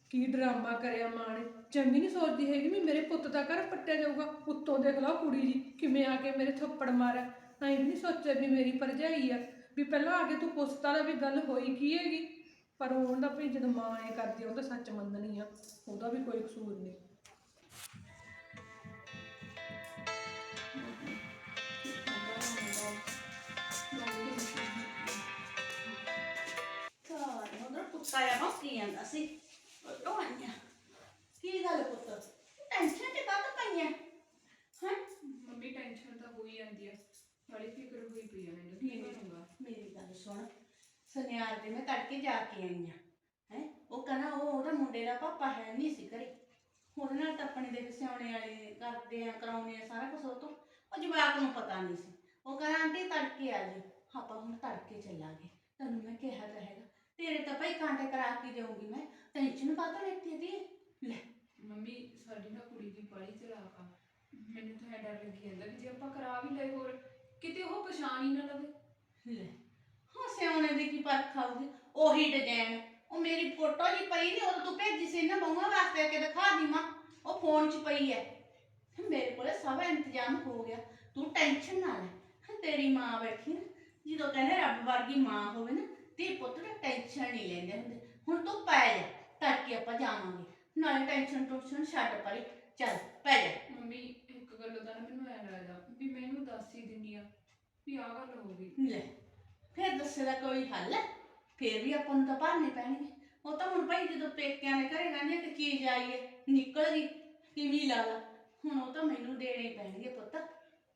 ਕੀ ਡਰਾਮਾ ਕਰਿਆ ਮਾਂ ਨੇ। ਚੰਗੀ ਨਹੀਂ ਸੋਚਦੀ ਹੈਗੀ ਵੀ ਮੇਰੇ ਪੁੱਤ ਦਾ ਘਰ ਪੱਟਿਆ ਜਾਊਗਾ। ਉੱਤੋਂ ਦੇਖ ਲਾ ਕੁੜੀ ਜੀ ਕਿਵੇਂ ਆ ਕੇ ਮੇਰੇ ਥੱਪੜ ਮਾਰਿਆ। ਐਂ ਨਹੀਂ ਸੋਚਿਆ ਵੀ ਮੇਰੀ ਭਰਜਾਈ ਆ। ਵੀ ਪਹਿਲਾਂ ਆ ਕੇ ਤੂੰ ਪੁੱਛਤਾ ਲੈ ਵੀ ਗੱਲ ਹੋਈ ਕੀ ਹੈਗੀ। ਪਰ ਉਹਦਾ ਭਈ ਜਦੋਂ ਮਾਂ ਐ ਕਰਦੀ ਆ ਉਹਦਾ ਸੱਚ ਮੰਨਣੀ ਆ ਉਹਦਾ ਵੀ ਕੋਈ ਕਸੂਰ ਨਹੀਂ। ਸਾਰ ਉਧਰ ਕੁੱਤਾ ਆ ਜਾਂਦਾ ਸੀ? ਉਹ ਆਈਆਂ। ਕੀ ਗੱਲ ਪੁੱਤ? ਟੈਨਸ਼ਨ ਤੇ ਕਾਹਤੋਂ ਪਈਆਂ? ਹਾਂ? ਮੰਮੀ ਟੈਨਸ਼ਨ ਤਾਂ ਹੋਈ ਜਾਂਦੀ ਆ। ਬੜੀ ਫਿਕਰ ਹੋਈ ਪਈ ਆ ਮੈਨੂੰ। ਕੀ ਹੋਊਗਾ ਮੇਰੀ ਗੱਲ ਸੁਣ। ਸੁਨਿਆਰ ਦੇ ਮੈਂ ਤੜਕੇ ਜਾ ਕੇ ਆਈ ਆ। ਹੈ? ਉਹ ਕਹਿੰਦਾ ਉਹ ਉਹਦਾ ਮੁੰਡੇ ਦਾ ਪਾਪਾ ਹੈ ਨਹੀਂ ਸੀ ਘਰੇ। ਉਹਦੇ ਨਾਲ ਤਾਂ ਆਪਣੇ ਦੇ ਸਿਆਉਣੇ ਵਾਲੇ ਕਰਦੇ ਆ ਕਰਾਉਣੇ ਆ ਸਾਰਾ ਕੁਝ ਉਹ ਤੋਂ। ਉਹ ਜਵਾਕ ਨੂੰ ਪਤਾ ਨਹੀਂ ਸੀ। ਉਹ ਕਹਿੰਦਾ ਆਂਟੀ ਤੜਕੇ ਆ ਜੀ ਆਪਾਂ ਹੁਣ ਤੜਕੇ ਚੱਲਾਂਗੇ। ਤੈਨੂੰ ਮੈਂ ਕਿਹਾ ਤਾਂ ਹੈਗਾ। ਤੇਰੇ ਤਾਂ ਭਾਈ ਕਾਂਟੇ ਕਰਾ ਕੇ ਦੇਊਂਗੀ ਮੈਂ। ਟੈਨਸ਼ਨ ਕਾਹਤੋਂ ਲੈਤੀ ਦੀ ਲੈ। ਮੰਮੀ ਸਾਡੀ ਨਾ ਕੁੜੀ ਦੀ ਬੜੀ ਚਲਾਕ ਆ। ਮੈਨੂੰ ਤਾਂ ਇਹ ਡਰ ਲੱਗੀ ਜਾਂਦਾ ਕਿ ਜੇ ਆਪਾਂ ਕਰਾ ਵੀ ਲਏ ਹੋਰ ਕਿਤੇ ਉਹ ਪਛਾਣ ਹੀ ਨਾ ਲਵੇ। ਲੈ। ਹਾਂ ਸਿਆਉਣੇ ਦੀ ਕੀ ਪਰਖ ਆਊਗੀ ਉਹੀ ਡਿਜ਼ਾਈਨ ਉਹ ਮੇਰੀ ਫੋਟੋ ਜੀ ਪਈ ਨਹੀਂ ਉਹ ਤੂੰ ਭੇਜੀ ਸੀ ਨਾ ਬਹੂਆਂ ਵਾਸਤੇ ਕਿ ਦਿਖਾ ਦੀ ਮਾਂ। ਉਹ ਫੋਨ 'ਚ ਪਈ ਹੈ ਮੇਰੇ ਕੋਲੇ ਸਭ ਇੰਤਜ਼ਾਮ ਹੋ ਗਿਆ। ਤੂੰ ਟੈਨਸ਼ਨ ਨਾ ਲੈ। ਤੇਰੀ ਮਾਂ ਬੈਠੀ ਨਾ ਜਦੋਂ ਕਹਿੰਦੇ ਰੱਬ ਵਰਗੀ ਮਾਂ ਹੋਵੇ ਨਾ ਤੇ ਪੁੱਤ ਨੇ ਟੈਨਸ਼ਨ ਨਹੀਂ ਲੈਂਦੇ ਹੁੰਦੇ। ਹੁਣ ਤੂੰ ਪੈ ਜਾ ਤੜਕੇ ਆਪਾਂ ਜਾਵਾਂਗੇ। ਨਾਲੇ ਟੈਨਸ਼ਨ ਟੁਨਸ਼ਨ ਛੱਡ ਪਰੇ। ਚੱਲ ਪੈ ਜਾ। ਮੰਮੀ ਇੱਕ ਗੱਲ ਦਾ ਨਾ ਮੈਨੂੰ ਐ ਲੱਗਦਾ ਵੀ ਮੈਨੂੰ ਦੱਸ ਹੀ ਦਿੰਦੀ ਆ ਵੀ ਆ ਗੱਲ ਹੋ ਗਈ। ਲੈ। ਫਿਰ ਦੱਸੇ ਦਾ ਕੋਈ ਹੱਲ ਹੈ ਫਿਰ ਵੀ ਆਪਾਂ ਨੂੰ ਤਾਂ ਭਰਨੇ ਪੈਣਗੇ ਉਹ ਤਾਂ ਹੁਣ ਭਾਈ ਜਦੋਂ ਪੇਕਿਆਂ ਦੇ ਘਰੇ ਕਹਿੰਦੇ ਕਿ ਚੀਜ਼ ਆਈ ਹੈ ਨਿਕਲ ਗਈ ਕਿਵੇਂ ਲਾ ਲਾ ਹੁਣ ਉਹ ਤਾਂ ਮੈਨੂੰ ਦੇਣੇ ਹੀ ਪੈਣਗੇ ਪੁੱਤ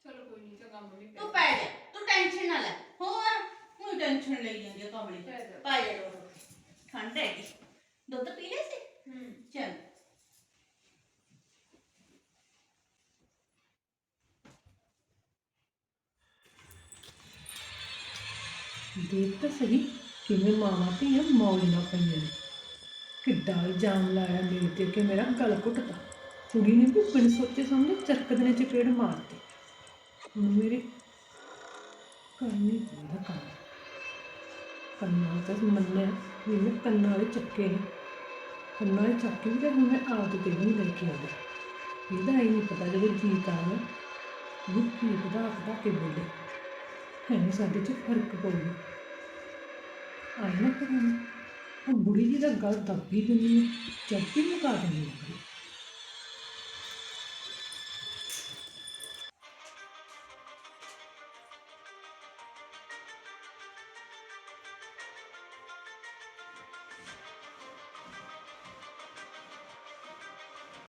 ਚਲੋ ਕੋਈ ਨਹੀਂ ਚੰਗਾ ਮੰਮੀ ਪੈ ਤੂੰ ਪੈ ਜਾ ਤੂੰ ਟੈਨਸ਼ਨ ਨਾ ਲੈ ਹੋਰ ਹੁਣ ਟੈਨਸ਼ਨ ਲਈ ਜਾਂਦੀ ਆ ਕਮਲੀ ਪੈ ਜਾ। ਪੈ ਜਾ ਰੋ ਠੰਡ ਹੈਗੀ ਦੁੱਧ ਪੀ ਲੈ ਸੀ ਹੂੰ ਚੱਲ ਦੇਖ ਤਾਂ ਸਹੀ ਕਿਵੇਂ ਮਾਵਾਂ ਧੀਆਂ ਮੌਜ ਨਾ ਪਈਆਂ ਨੇ। ਕਿੱਡਾ ਇਲਜ਼ਾਮ ਲਾਇਆ ਮੇਰੇ ਤੇ ਕਿ ਮੇਰਾ ਗਲ ਘੁੱਟਦਾ। ਕੁੜੀ ਨੇ ਵੀ ਬਿਨ ਸੋਚੇ ਸਮਝੇ ਚਰਕ ਦੇ ਚ ਪੇੜ ਮਾਰਤੇ। ਹੁਣ ਮੇਰੇ ਕਰਨੀ ਪੈਂਦਾ ਕੰਮ। ਕੰਨਾਂ ਤਾਂ ਮੰਨਿਆ ਵੀ ਮੈਂ ਕੰਨਾਂ ਵਾਲੇ ਚੱਕੇ ਨੇ। ਕੰਨਾਂ ਵਾਲੇ ਚੱਕੇ ਵੀ ਤਾਂ ਹੁਣ ਮੈਂ ਆਪ ਤੇ ਨਹੀਂ ਲੈ ਕੇ ਆਉਂਦਾ। ਇਹਦਾ ਹੀ ਨਹੀਂ ਪਤਾ ਜਦੋਂ ਜੀਤ ਆਵੇ ਨਾ ਕੀ ਵਧਾ ਵਧਾ ਕੇ ਬੋਲੇ। ਹੈ ਸਾਡੇ ਚ ਫ਼ਰਕ ਪਊਗਾ ਆਈ ਨਾ ਕਰਾਂ ਹੁਣ ਬੁੜੀ ਜੀ ਦਾ ਗੱਲ ਦੱਬੀ ਦਿੰਦੀ ਹੈ ਚੱਪੀ ਮੁਕਾ ਦਿੰਦੀ ਹੈ